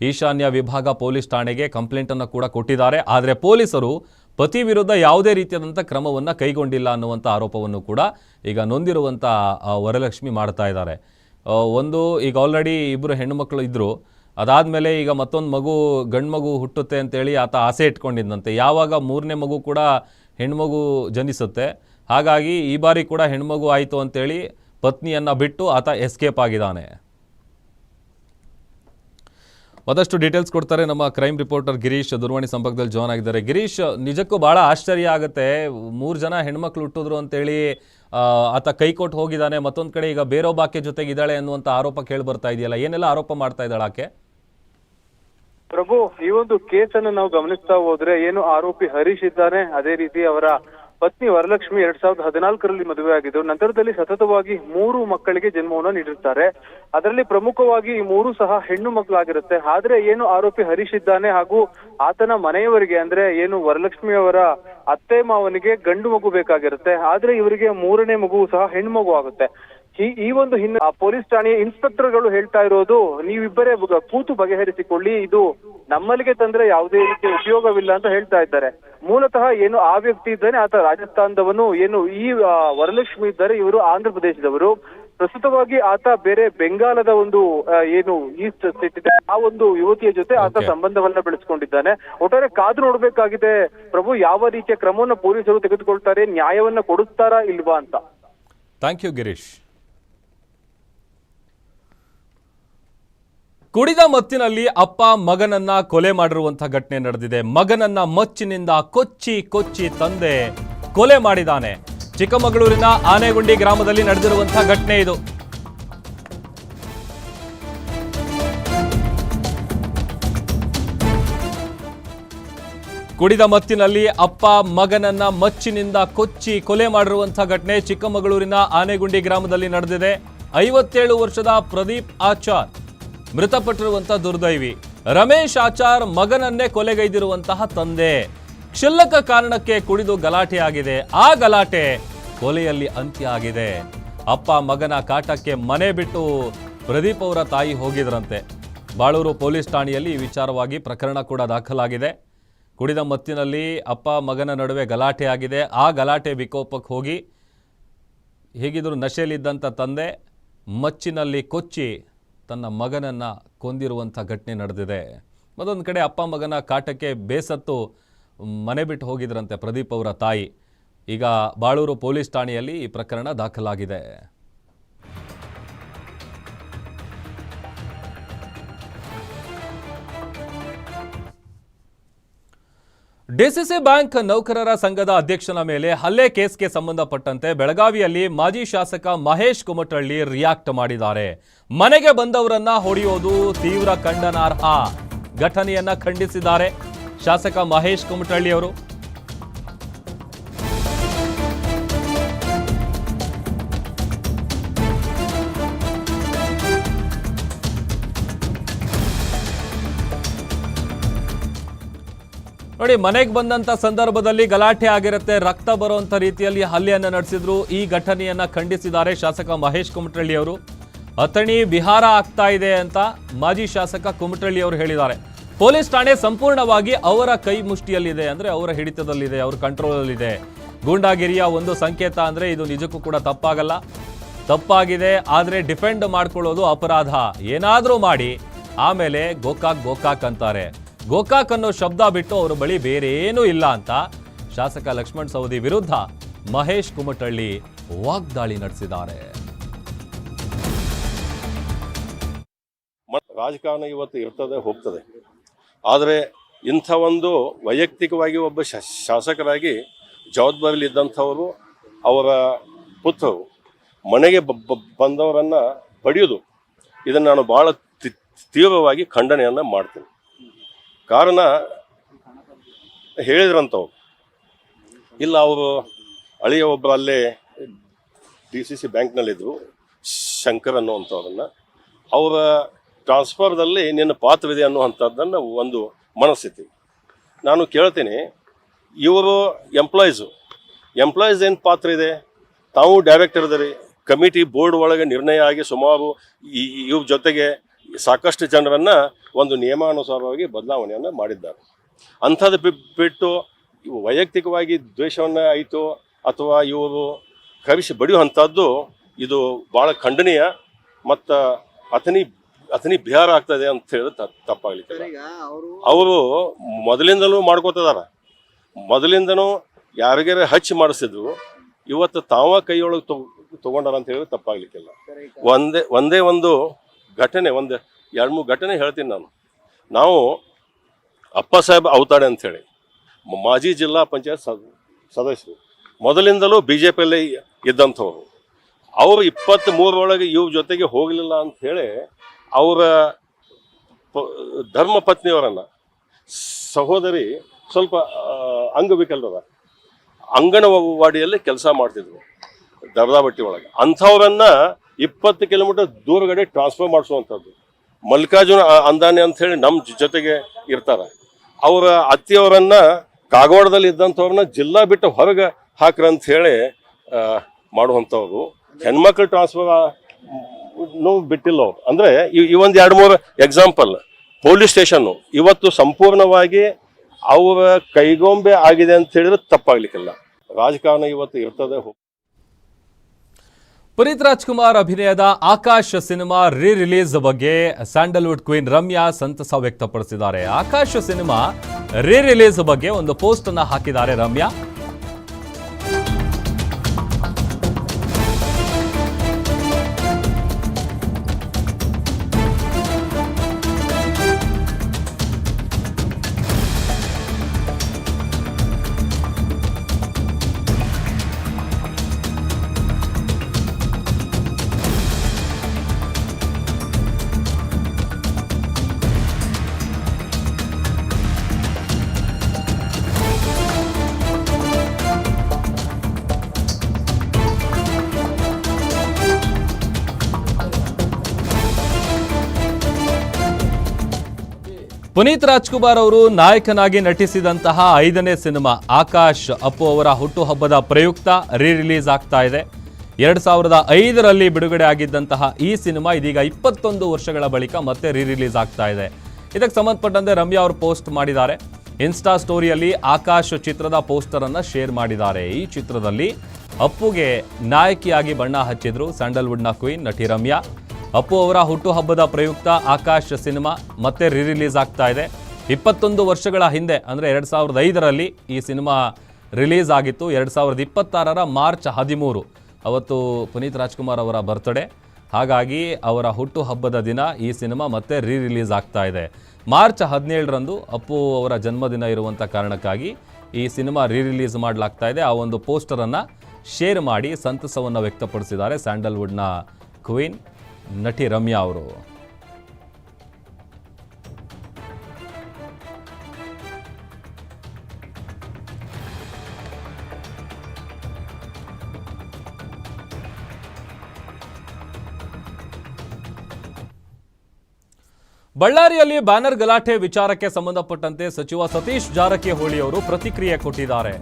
ಈಶಾನ್ಯ ವಿಭಾಗ ಪೊಲೀಸ್ ಠಾಣೆಗೆ ಕಂಪ್ಲೇಂಟ್ ಅನ್ನು ಕೂಡ ಕೊಟ್ಟಿದ್ದಾರೆ. ಆದರೆ ಪೊಲೀಸರು ಪತಿ ವಿರುದ್ಧ ಯಾವುದೇ ರೀತಿಯಾದಂಥ ಕ್ರಮವನ್ನು ಕೈಗೊಂಡಿಲ್ಲ ಅನ್ನುವಂಥ ಆರೋಪವನ್ನು ಕೂಡ ಈಗ ನೊಂದಿರುವಂಥ ವರಲಕ್ಷ್ಮಿ ಮಾಡ್ತಾ ಇದ್ದಾರೆ. ಒಂದು ಈಗ ಆಲ್ರೆಡಿ ಇಬ್ಬರು ಹೆಣ್ಣುಮಕ್ಕಳು ಇದ್ದರು ಅದಾದಮೇಲೆ ಈಗ ಮತ್ತೊಂದು ಮಗು, ಗಂಡು ಮಗು ಹುಟ್ಟುತ್ತೆ ಅಂತೇಳಿ ಆತ ಆಸೆ ಇಟ್ಕೊಂಡಿದ್ದಂತೆ ಯಾವಾಗ ಮೂರನೇ ಮಗು ಕೂಡ ಹೆಣ್ಮಗು ಜನಿಸುತ್ತೆ. ಹಾಗಾಗಿ ಈ ಬಾರಿ ಕೂಡ ಹೆಣ್ಮಗು ಆಯಿತು ಅಂತೇಳಿ ಪತ್ನಿಯನ್ನು ಬಿಟ್ಟು ಆತ ಎಸ್ಕೇಪ್ ಆಗಿದ್ದಾನೆ. ಮತ್ತಷ್ಟು ಡೀಟೇಲ್ಸ್ ಕೊಡ್ತಾರೆ ನಮ್ಮ ಕ್ರೈಮ್ ರಿಪೋರ್ಟರ್ ಗಿರೀಶ್ ದೂರವಾಣಿ ಸಂಪರ್ಕದಲ್ಲಿ ಜಾಯ್ನ್ ಆಗಿದ್ದಾರೆ. ಗಿರೀಶ್, ನಿಜಕ್ಕೂ ಭಾಳ ಆಶ್ಚರ್ಯ ಆಗುತ್ತೆ. ಮೂರು ಜನ ಹೆಣ್ಮಕ್ಳು ಹುಟ್ಟಿದ್ರು ಅಂತೇಳಿ ಆತ ಕೈ ಕೊಟ್ಟು ಹೋಗಿದ್ದಾನೆ. ಮತ್ತೊಂದು ಕಡೆ ಈಗ ಬೇರೊಬ್ಬಾಕೆ ಜೊತೆಗೆ ಇದ್ದಾಳೆ ಅನ್ನುವಂಥ ಆರೋಪ ಕೇಳಿ ಬರ್ತಾ ಇದೆಯಲ್ಲ, ಏನೆಲ್ಲ ಆರೋಪ ಮಾಡ್ತಾ ಇದ್ದಾಳೆ ಆಕೆ? ಪ್ರಭು, ಈ ಒಂದು ಕೇಸನ್ನು ನಾವು ಗಮನಿಸ್ತಾ ಹೋದ್ರೆ ಏನು ಆರೋಪಿ ಹರೀಶ್ ಇದ್ದಾನೆ, ಅದೇ ರೀತಿ ಅವರ ಪತ್ನಿ ವರಲಕ್ಷ್ಮಿ ಎರಡ್ ಸಾವಿರದ ಹದಿನಾಲ್ಕರಲ್ಲಿ ಮದುವೆ ಆಗಿದ್ದು, ನಂತರದಲ್ಲಿ ಸತತವಾಗಿ ಮೂರು ಮಕ್ಕಳಿಗೆ ಜನ್ಮವನ್ನು ನೀಡಿರ್ತಾರೆ. ಅದರಲ್ಲಿ ಪ್ರಮುಖವಾಗಿ ಈ ಮೂರು ಸಹ ಹೆಣ್ಣು ಮಕ್ಕಳಾಗಿರುತ್ತೆ. ಆದ್ರೆ ಏನು ಆರೋಪಿ ಹರೀಶ್ ಇದ್ದಾನೆ ಹಾಗೂ ಆತನ ಮನೆಯವರಿಗೆ, ಅಂದ್ರೆ ಏನು ವರಲಕ್ಷ್ಮಿ ಅವರ ಅತ್ತೆ ಮಾವನಿಗೆ ಗಂಡು ಮಗು ಬೇಕಾಗಿರುತ್ತೆ. ಆದ್ರೆ ಇವರಿಗೆ ಮೂರನೇ ಮಗು ಸಹ ಹೆಣ್ಣು ಮಗು ಆಗುತ್ತೆ. ಈ ಈ ಒಂದು ಹಿನ್ನೆ ಪೊಲೀಸ್ ಠಾಣೆಯ ಇನ್ಸ್ಪೆಕ್ಟರ್ಗಳು ಹೇಳ್ತಾ ಇರೋದು ನೀವಿಬ್ಬರೇ ಕೂತು ಬಗೆಹರಿಸಿಕೊಳ್ಳಿ ಇದು ನಮ್ಮಲ್ಲಿಗೆ ತಂದ್ರೆ ಯಾವುದೇ ರೀತಿ ಉಪಯೋಗವಿಲ್ಲ ಅಂತ ಹೇಳ್ತಾ ಇದ್ದಾರೆ. ಮೂಲತಃ ಏನು ಆ ವ್ಯಕ್ತಿ ಇದ್ದಾನೆ ಆತ ರಾಜಸ್ಥಾನದವನು ಏನು ಈ ವರಲಕ್ಷ್ಮಿ ಇದ್ದಾರೆ ಇವರು ಆಂಧ್ರ ಪ್ರದೇಶದವರು. ಪ್ರಸ್ತುತವಾಗಿ ಆತ ಬೇರೆ ಬೆಂಗಾಲದ ಒಂದು ಏನು ಈಸ್ಟ್ ಸ್ಟೇಟ್ ಇದೆ ಆ ಒಂದು ಯುವತಿಯ ಜೊತೆ ಆತ ಸಂಬಂಧವನ್ನ ಬೆಳೆಸ್ಕೊಂಡಿದ್ದಾನೆ. ಒಟ್ಟಾರೆ ಕಾದು ನೋಡ್ಬೇಕಾಗಿದೆ ಪ್ರಭು ಯಾವ ರೀತಿಯ ಕ್ರಮವನ್ನು ಪೊಲೀಸರು ತೆಗೆದುಕೊಳ್ತಾರೆ ನ್ಯಾಯವನ್ನ ಕೊಡುತ್ತಾರಾ ಇಲ್ವಾ ಅಂತ. ಥ್ಯಾಂಕ್ ಯು ಗಿರೀಶ್ ಕುಡಿದ ಮತ್ತಿನಲ್ಲಿ ಅಪ್ಪ ಮಗನನ್ನ ಕೊಲೆ ಮಾಡಿರುವಂತಹ ಘಟನೆ ನಡೆದಿದೆ. ಮಗನನ್ನ ಮಚ್ಚಿನಿಂದ ಕೊಚ್ಚಿ ಕೊಚ್ಚಿ ತಂದೆ ಕೊಲೆ ಮಾಡಿದ್ದಾನೆ. ಚಿಕ್ಕಮಗಳೂರಿನ ಆನೆಗುಂಡಿ ಗ್ರಾಮದಲ್ಲಿ ನಡೆದಿರುವಂತಹ ಘಟನೆ ಇದು. ಕುಡಿದ ಮತ್ತಿನಲ್ಲಿ ಅಪ್ಪ ಮಗನನ್ನ ಮಚ್ಚಿನಿಂದ ಕೊಚ್ಚಿ ಕೊಲೆ ಮಾಡಿರುವಂತಹ ಘಟನೆ ಚಿಕ್ಕಮಗಳೂರಿನ ಆನೆಗುಂಡಿ ಗ್ರಾಮದಲ್ಲಿ ನಡೆದಿದೆ. ಐವತ್ತೇಳು ವರ್ಷದ ಪ್ರದೀಪ್ ಆಚಾರ್. ಮೃತಪಟ್ಟಿರುವಂತಹ ದುರ್ದೈವಿ. ರಮೇಶ್ ಆಚಾರ್ ಮಗನನ್ನೇ ಕೊಲೆಗೈದಿರುವಂತಹ ತಂದೆ. ಕ್ಷುಲ್ಲಕ ಕಾರಣಕ್ಕೆ ಕುಡಿದು ಗಲಾಟೆ ಆಗಿದೆ. ಆ ಗಲಾಟೆ ಕೊಲೆಯಲ್ಲಿ ಅಂತ್ಯ ಆಗಿದೆ. ಅಪ್ಪ ಮಗನ ಕಾಟಕ್ಕೆ ಮನೆ ಬಿಟ್ಟು ಪ್ರದೀಪ್ ಅವರ ತಾಯಿ ಹೋಗಿದ್ರಂತೆ. ಬಾಳೂರು ಪೊಲೀಸ್ ಠಾಣೆಯಲ್ಲಿ ಈ ವಿಚಾರವಾಗಿ ಪ್ರಕರಣ ಕೂಡ ದಾಖಲಾಗಿದೆ. ಕುಡಿದ ಮತ್ತಿನಲ್ಲಿ ಅಪ್ಪ ಮಗನ ನಡುವೆ ಗಲಾಟೆ ಆಗಿದೆ. ಆ ಗಲಾಟೆ ವಿಕೋಪಕ್ಕೆ ಹೋಗಿ, ಹೇಗಿದ್ರು ನಶೆಯಲ್ಲಿದ್ದಂಥ ತಂದೆ ಮಚ್ಚಿನಲ್ಲಿ ಕೊಚ್ಚಿ ತನ್ನ ಮಗನನ್ನು ಕೊಂದಿರುವಂಥ ಘಟನೆ ನಡೆದಿದೆ. ಮತ್ತೊಂದು ಕಡೆ ಅಪ್ಪ ಮಗನ ಕಾಟಕ್ಕೆ ಬೇಸತ್ತು ಮನೆ ಬಿಟ್ಟು ಹೋಗಿದ್ರಂತೆ ಪ್ರದೀಪ್ ಅವರ ತಾಯಿ. ಈಗ ಬಾಳೂರು ಪೊಲೀಸ್ ಠಾಣೆಯಲ್ಲಿ ಈ ಪ್ರಕರಣ ದಾಖಲಾಗಿದೆ. ಡಿಸಿಸಿ ಬ್ಯಾಂಕ್ ನೌಕರರ ಸಂಘದ ಅಧ್ಯಕ್ಷನ ಮೇಲೆ ಹಲ್ಲೆ ಕೇಸ್ಗೆ ಸಂಬಂಧಪಟ್ಟಂತೆ ಬೆಳಗಾವಿಯಲ್ಲಿ ಮಾಜಿ ಶಾಸಕ ಮಹೇಶ್ ಕುಮಟಳ್ಳಿ ರಿಯಾಕ್ಟ್ ಮಾಡಿದ್ದಾರೆ. ಮನೆಗೆ ಬಂದವರನ್ನ ಹೊಡೆಯೋದು ತೀವ್ರ ಖಂಡನಾರ್ಹ ಘಟನೆಯನ್ನ ಖಂಡಿಸಿದ್ದಾರೆ ಶಾಸಕ ಮಹೇಶ್ ಕುಮಟಳ್ಳಿ ಅವರು ನೋಡಿ, ಮನೆಗೆ ಬಂದಂತ ಸಂದರ್ಭದಲ್ಲಿ ಗಲಾಟೆ ಆಗಿರುತ್ತೆ. ರಕ್ತ ಬರುವಂತ ರೀತಿಯಲ್ಲಿ ಹಲ್ಲೆಯನ್ನ ನಡೆಸಿದ್ರು. ಈ ಘಟನೆಯನ್ನ ಖಂಡಿಸಿದ್ದಾರೆ ಶಾಸಕ ಮಹೇಶ್ ಕುಮಟಳ್ಳಿ ಅವರು. ಅಥಣಿ ಬಿಹಾರ ಆಗ್ತಾ ಇದೆ ಅಂತ ಮಾಜಿ ಶಾಸಕ ಕುಮಟಳ್ಳಿ ಅವರು ಹೇಳಿದ್ದಾರೆ. ಪೊಲೀಸ್ ಠಾಣೆ ಸಂಪೂರ್ಣವಾಗಿ ಅವರ ಕೈ ಮುಷ್ಟಿಯಲ್ಲಿದೆ ಅಂದ್ರೆ ಅವರ ಹಿಡಿತದಲ್ಲಿದೆ, ಅವ್ರ ಕಂಟ್ರೋಲಲ್ಲಿದೆ. ಗೂಂಡಾಗಿರಿಯ ಒಂದು ಸಂಕೇತ ಅಂದ್ರೆ ಇದು ನಿಜಕ್ಕೂ ಕೂಡ ತಪ್ಪಾಗಲ್ಲ. ತಪ್ಪಾಗಿದೆ, ಆದರೆ ಡಿಫೆಂಡ್ ಮಾಡ್ಕೊಳ್ಳೋದು ಅಪರಾಧ. ಏನಾದರೂ ಮಾಡಿ, ಆಮೇಲೆ ಗೋಕಾಕ್ ಗೋಕಾಕ್ ಅಂತಾರೆ. ಗೋಕಾಕ್ ಅನ್ನೋ ಶಬ್ದ ಬಿಟ್ಟು ಅವರ ಬಳಿ ಬೇರೇನೂ ಇಲ್ಲ ಅಂತ ಶಾಸಕ ಲಕ್ಷ್ಮಣ್ ಸವದಿ ವಿರುದ್ಧ ಮಹೇಶ್ ಕುಮಟಳ್ಳಿ ವಾಗ್ದಾಳಿ ನಡೆಸಿದ್ದಾರೆ. ರಾಜಕಾರಣ ಇವತ್ತು ಇರ್ತದೆ, ಹೋಗ್ತದೆ. ಆದರೆ ಇಂಥ ಒಂದು ವೈಯಕ್ತಿಕವಾಗಿ ಒಬ್ಬ ಶಾಸಕರಾಗಿ ಶಾಸಕರಾಗಿ ಜವಾಬ್ದಾರಿಲಿದ್ದಂಥವರು ಅವರ ಪುತ್ರರು, ಮನೆಗೆ ಬಂದವರನ್ನು ಪಡೆಯೋದು, ಇದನ್ನು ನಾನು ಭಾಳ ತೀವ್ರವಾಗಿ ಖಂಡನೆಯನ್ನು ಮಾಡ್ತೀನಿ. ಕಾರಣ ಹೇಳಿದ್ರಂಥವ್ರು ಇಲ್ಲ, ಅವರು ಅಳಿಯ ಒಬ್ಬರು ಅಲ್ಲೇ ಡಿ ಸಿ ಸಿ ಬ್ಯಾಂಕ್ನಲ್ಲಿದ್ದರು ಶಂಕರ್ ಅನ್ನುವಂಥವ್ರನ್ನ. ಅವರ ಟ್ರಾನ್ಸ್ಫರ್ದಲ್ಲಿ ನಿನ್ನ ಪಾತ್ರವಿದೆ ಅನ್ನುವಂಥದ್ದನ್ನು ಒಂದು ಮನಸ್ಥಿತಿ. ನಾನು ಕೇಳ್ತೀನಿ, ಇವರು ಎಂಪ್ಲಾಯೀಸು. ಎಂಪ್ಲಾಯೀಸ್ ಏನು ಪಾತ್ರ ಇದೆ? ತಾವು ಡೈರೆಕ್ಟರ್ ಇದರಿ ಕಮಿಟಿ ಬೋರ್ಡ್ ಒಳಗೆ ನಿರ್ಣಯ ಆಗಿ ಸುಮಾರು ಇವ್ರ ಜೊತೆಗೆ ಸಾಕಷ್ಟು ಜನರನ್ನು ಒಂದು ನಿಯಮಾನುಸಾರವಾಗಿ ಬದಲಾವಣೆಯನ್ನು ಮಾಡಿದ್ದಾರೆ. ಅಂಥದ್ದು ಬಿಟ್ಟು ವೈಯಕ್ತಿಕವಾಗಿ ದ್ವೇಷವನ್ನು ಆಯಿತು ಅಥವಾ ಇವರು ಕವಿಸಿ ಬಡಿಯುವಂಥದ್ದು ಇದು ಭಾಳ ಖಂಡನೀಯ ಮತ್ತು ಅಥನಿ ಅಥನಿ ಬಿಹಾರ ಆಗ್ತದೆ ಅಂತ ಹೇಳಿದ್ರೆ ತಪ್ಪಾಗ್ಲಿಕ್ಕೆ ಅವರು ಮೊದಲಿಂದಲೂ ಮಾಡ್ಕೋತಿದ್ದಾರೆ. ಮೊದಲಿಂದನೂ ಯಾರಿಗಾರ ಹಚ್ಚಿ ಮಾಡಿಸಿದ್ರು ಇವತ್ತು ತಾವ ಕೈಯೊಳಗೆ ತಗೊಂಡಾರ ಅಂತ ಹೇಳಿದ್ರೆ ತಪ್ಪಾಗ್ಲಿಕ್ಕಿಲ್ಲ. ಒಂದೇ ಒಂದೇ ಒಂದು ಘಟನೆ ಒಂದು ಎರಡು ಮೂರು ಘಟನೆ ಹೇಳ್ತೀನಿ ನಾನು. ನಾವು ಅಪ್ಪ ಸಾಹೇಬ್ ಅವತಾಡೆ ಅಂಥೇಳಿ ಮಾಜಿ ಜಿಲ್ಲಾ ಪಂಚಾಯತ್ ಸದ- ಸದಸ್ಯರು. ಮೊದಲಿಂದಲೂ ಬಿ ಜೆ ಪಿಯಲ್ಲಿ ಇದ್ದಂಥವ್ರು. ಅವರು ಇಪ್ಪತ್ತ್ ಮೂರರೊಳಗೆ ಇವ್ರ ಜೊತೆಗೆ ಹೋಗಲಿಲ್ಲ ಅಂಥೇಳಿ ಅವರ ಧರ್ಮ ಪತ್ನಿಯವರನ್ನು, ಸಹೋದರಿ ಸ್ವಲ್ಪ ಅಂಗವಿಕಲರ ಅಂಗನವಾಡಿಯಲ್ಲಿ ಕೆಲಸ ಮಾಡ್ತಿದ್ರು, ದರ್ದಾಬಟ್ಟಿ ಒಳಗೆ. ಅಂಥವ್ರನ್ನ ಇಪ್ಪತ್ತು ಕಿಲೋಮೀಟರ್ ದೂರಗಡೆ ಟ್ರಾನ್ಸ್ಫರ್ ಮಾಡಿಸುವಂಥದ್ದು. ಮಲ್ಲಿಕಾರ್ಜುನ ಅಂದಾನೆ ಅಂತ ಹೇಳಿ ನಮ್ಮ ಜೊತೆಗೆ ಇರ್ತಾರೆ. ಅವರ ಅತ್ತಿಯವರನ್ನ ಕಾಗವಾಡದಲ್ಲಿ ಇದ್ದಂಥವ್ರನ್ನ ಜಿಲ್ಲಾ ಬಿಟ್ಟು ಹೊರಗೆ ಹಾಕ್ರ ಅಂತ ಹೇಳಿ ಮಾಡುವಂಥವ್ರು. ಹೆಣ್ಮಕ್ಳು ಟ್ರಾನ್ಸ್ಫರ್ ಬಿಟ್ಟಿಲ್ಲ ಅವ್ರು. ಅಂದ್ರೆ ಒಂದು ಎರಡು ಮೂರು ಎಕ್ಸಾಂಪಲ್ ಪೊಲೀಸ್ ಸ್ಟೇಷನ್ನು ಇವತ್ತು ಸಂಪೂರ್ಣವಾಗಿ ಅವರ ಕೈಗೊಂಬೆ ಆಗಿದೆ ಅಂತ ಹೇಳಿದ್ರೆ ತಪ್ಪಾಗ್ಲಿಕ್ಕಿಲ್ಲ. ರಾಜಕಾರಣ ಇವತ್ತು ಇರ್ತದೆ ಪುನೀತ್ ರಾಜ್ಕುಮಾರ್ ಅಭಿನಯದ ಆಕಾಶ್ ಸಿನಿಮಾ ರೀ ರಿಲೀಸ್ ಬಗ್ಗೆ ಸ್ಯಾಂಡಲ್ವುಡ್ ಕ್ವೀನ್ ರಮ್ಯಾ ಸಂತಸ ವ್ಯಕ್ತಪಡಿಸಿದ್ದಾರೆ. ಆಕಾಶ ಸಿನಿಮಾ ರೀ ರಿಲೀಸ್ ಬಗ್ಗೆ ಒಂದು ಪೋಸ್ಟ್ ಅನ್ನ ಹಾಕಿದ್ದಾರೆ ರಮ್ಯಾ. ಪುನೀತ್ ರಾಜ್ಕುಮಾರ್ ಅವರು ನಾಯಕನಾಗಿ ನಟಿಸಿದಂತಹ ಐದನೇ ಸಿನಿಮಾ ಆಕಾಶ್ ಅಪ್ಪು ಅವರ ಹುಟ್ಟುಹಬ್ಬದ ಪ್ರಯುಕ್ತ ರೀ ರಿಲೀಸ್ ಆಗ್ತಾ ಇದೆ. ಎರಡು ಸಾವಿರದ ಐದರಲ್ಲಿ ಬಿಡುಗಡೆ ಆಗಿದ್ದಂತಹ ಈ ಸಿನಿಮಾ ಇದೀಗ ಇಪ್ಪತ್ತೊಂದು ವರ್ಷಗಳ ಬಳಿಕ ಮತ್ತೆ ರೀ ರಿಲೀಸ್ ಆಗ್ತಾ ಇದೆ. ಇದಕ್ಕೆ ಸಂಬಂಧಪಟ್ಟಂತೆ ರಮ್ಯಾ ಅವರು ಪೋಸ್ಟ್ ಮಾಡಿದ್ದಾರೆ. ಇನ್ಸ್ಟಾ ಸ್ಟೋರಿಯಲ್ಲಿ ಆಕಾಶ್ ಚಿತ್ರದ ಪೋಸ್ಟರ್ ಅನ್ನ ಶೇರ್ ಮಾಡಿದ್ದಾರೆ. ಈ ಚಿತ್ರದಲ್ಲಿ ಅಪ್ಪುಗೆ ನಾಯಕಿಯಾಗಿ ಬಣ್ಣ ಹಚ್ಚಿದ್ರು ಸ್ಯಾಂಡಲ್ವುಡ್ನ ಕ್ವೀನ್ ನಟಿ ರಮ್ಯಾ. ಅಪ್ಪು ಅವರ ಹುಟ್ಟುಹಬ್ಬದ ಪ್ರಯುಕ್ತ ಆಕಾಶ್ ಸಿನಿಮಾ ಮತ್ತೆ ರಿ ರಿಲೀಸ್ ಆಗ್ತಾ ಇದೆ. ಇಪ್ಪತ್ತೊಂದು ವರ್ಷಗಳ ಹಿಂದೆ, ಅಂದರೆ ಎರಡು ಸಾವಿರದ ಐದರಲ್ಲಿ ಈ ಸಿನಿಮಾ ರಿಲೀಸ್ ಆಗಿತ್ತು. ಎರಡು ಸಾವಿರದ ಇಪ್ಪತ್ತಾರರ ಮಾರ್ಚ್ ಹದಿಮೂರು, ಅವತ್ತು ಪುನೀತ್ ರಾಜ್ಕುಮಾರ್ ಅವರ ಬರ್ತ್ಡೇ ಹಾಗಾಗಿ ಅವರ ಹುಟ್ಟುಹಬ್ಬದ ದಿನ ಈ ಸಿನಿಮಾ ಮತ್ತೆ ರೀ ರಿಲೀಸ್ ಆಗ್ತಾ ಇದೆ. ಮಾರ್ಚ್ ಹದಿನೇಳರಂದು ಅಪ್ಪು ಅವರ ಜನ್ಮದಿನ ಇರುವಂಥ ಕಾರಣಕ್ಕಾಗಿ ಈ ಸಿನಿಮಾ ರೀ ರಿಲೀಸ್ ಮಾಡಲಾಗ್ತಾ ಇದೆ. ಆ ಒಂದು ಪೋಸ್ಟರನ್ನು ಶೇರ್ ಮಾಡಿ ಸಂತಸವನ್ನು ವ್ಯಕ್ತಪಡಿಸಿದ್ದಾರೆ ಸ್ಯಾಂಡಲ್ವುಡ್ನ ಕ್ವೀನ್ ನಟಿ ರಮ್ಯಾ ಅವರು. ಬಳ್ಳಾರಿಯಲ್ಲಿ ಬ್ಯಾನರ್ ಗಲಾಟೆ ವಿಚಾರಕ್ಕೆ ಸಂಬಂಧಪಟ್ಟಂತೆ ಸಚಿವ ಸತೀಶ್ ಜಾರಕಿಹೊಳಿ ಅವರು ಪ್ರತಿಕ್ರಿಯೆ ಕೊಟ್ಟಿದ್ದಾರೆ.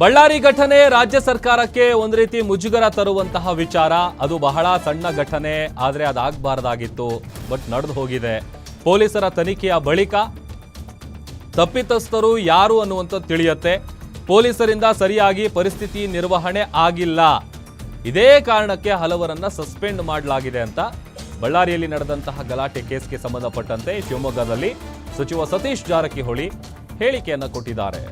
ಬಳ್ಳಾರಿ ಘಟನೆ ರಾಜ್ಯ ಸರ್ಕಾರಕ್ಕೆ ಒಂದು ರೀತಿ ಮುಜುಗರ ತರುವಂತಹ ವಿಚಾರ. ಅದು ಬಹಳ ಸಣ್ಣ ಘಟನೆ, ಆದರೆ ಅದಾಗಬಾರ್ದಾಗಿತ್ತು ಬಟ್ ನಡೆದು ಹೋಗಿದೆ. ಪೊಲೀಸರ ತನಿಖೆಯ ಬಳಿಕ ತಪ್ಪಿತಸ್ಥರು ಯಾರು ಅನ್ನುವಂಥದ್ದು ತಿಳಿಯುತ್ತೆ. ಪೊಲೀಸರಿಂದ ಸರಿಯಾಗಿ ಪರಿಸ್ಥಿತಿ ನಿರ್ವಹಣೆ ಆಗಿಲ್ಲ. ಇದೇ ಕಾರಣಕ್ಕೆ ಹಲವರನ್ನ ಸಸ್ಪೆಂಡ್ ಮಾಡಲಾಗಿದೆ ಅಂತ ಬಳ್ಳಾರಿಯಲ್ಲಿ ನಡೆದಂತಹ ಗಲಾಟೆ ಕೇಸ್ಗೆ ಸಂಬಂಧಪಟ್ಟಂತೆ ಶಿವಮೊಗ್ಗದಲ್ಲಿ ಸಚಿವ ಸತೀಶ್ ಜಾರಕಿಹೊಳಿ ಹೇಳಿಕೆಯನ್ನು ಕೊಟ್ಟಿದ್ದಾರೆ.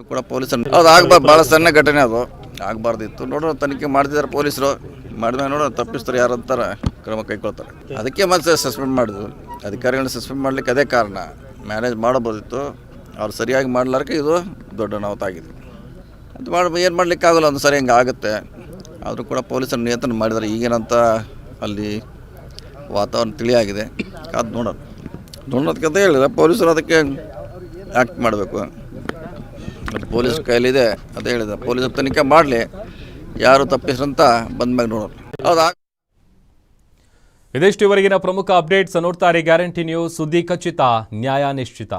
ಆದರೂ ಕೂಡ ಪೊಲೀಸರು ಅದು ಆಗಬಾರ್ದು. ಭಾಳ ಸಣ್ಣ ಘಟನೆ ಅದು. ಆಗಬಾರ್ದಿತ್ತು. ನೋಡೋ ತನಿಖೆ ಮಾಡ್ತಿದ್ದಾರೆ ಪೊಲೀಸರು. ಮಾಡಿದ್ಮೇಲೆ ನೋಡೋಣ ತಪ್ಪಿಸ್ತಾರೆ ಯಾರು ಅಂತಾರೆ ಕ್ರಮ ಕೈಗೊಳ್ತಾರೆ. ಅದಕ್ಕೆ ಮತ್ತೆ ಸಸ್ಪೆಂಡ್ ಮಾಡಿದ್ರು ಅಧಿಕಾರಿಗಳನ್ನ ಸಸ್ಪೆಂಡ್ ಮಾಡಲಿಕ್ಕೆ ಅದೇ ಕಾರಣ. ಮ್ಯಾನೇಜ್ ಮಾಡಬೋದಿತ್ತು ಅವ್ರು ಸರಿಯಾಗಿ ಮಾಡ್ಲಾರಕ್ಕೆ ಇದು ದೊಡ್ಡ ಅನಾಹುತ ಆಗಿದೆ ಅದು ಮಾಡಿ ಏನು ಮಾಡ್ಲಿಕ್ಕೆ ಆಗೋಲ್ಲ ಒಂದು ಸರಿ ಹಿಂಗೆ ಆಗುತ್ತೆ. ಆದರೂ ಕೂಡ ಪೊಲೀಸರು ನಿಯಂತ್ರಣ ಮಾಡಿದ್ದಾರೆ ಈಗೇನಂತ ಅಲ್ಲಿ ವಾತಾವರಣ ತಿಳಿಯಾಗಿದೆ. ಅದು ನೋಡೋಣ. ನೋಡೋದಕ್ಕಂತ ಹೇಳಿದ್ರೆ ಪೊಲೀಸರು ಅದಕ್ಕೆ ಆ್ಯಕ್ಟ್ ಮಾಡಬೇಕು. ಅದು ಪೊಲೀಸ್ ಕೈಲಿದೆ ಅದೇ ಹೇಳಿದೆ, ಪೊಲೀಸ್ ತನಿಖೆ ಮಾಡಲಿ, ಯಾರು ತಪ್ಪಿಸ್ರಂತ ಬಂದ್ಮ್ಯಾಗ ನೋಡೋಣ. ಹೌದಾ? ಇದಿಷ್ಟು ಇವರೆಗಿನ ಪ್ರಮುಖ ಅಪ್ಡೇಟ್ಸ್ ನೋಡ್ತಾರೆ ಗ್ಯಾರಂಟಿ ನ್ಯೂಸ್, ಸುದ್ದಿ ಖಚಿತ, ನ್ಯಾಯ ನಿಶ್ಚಿತ.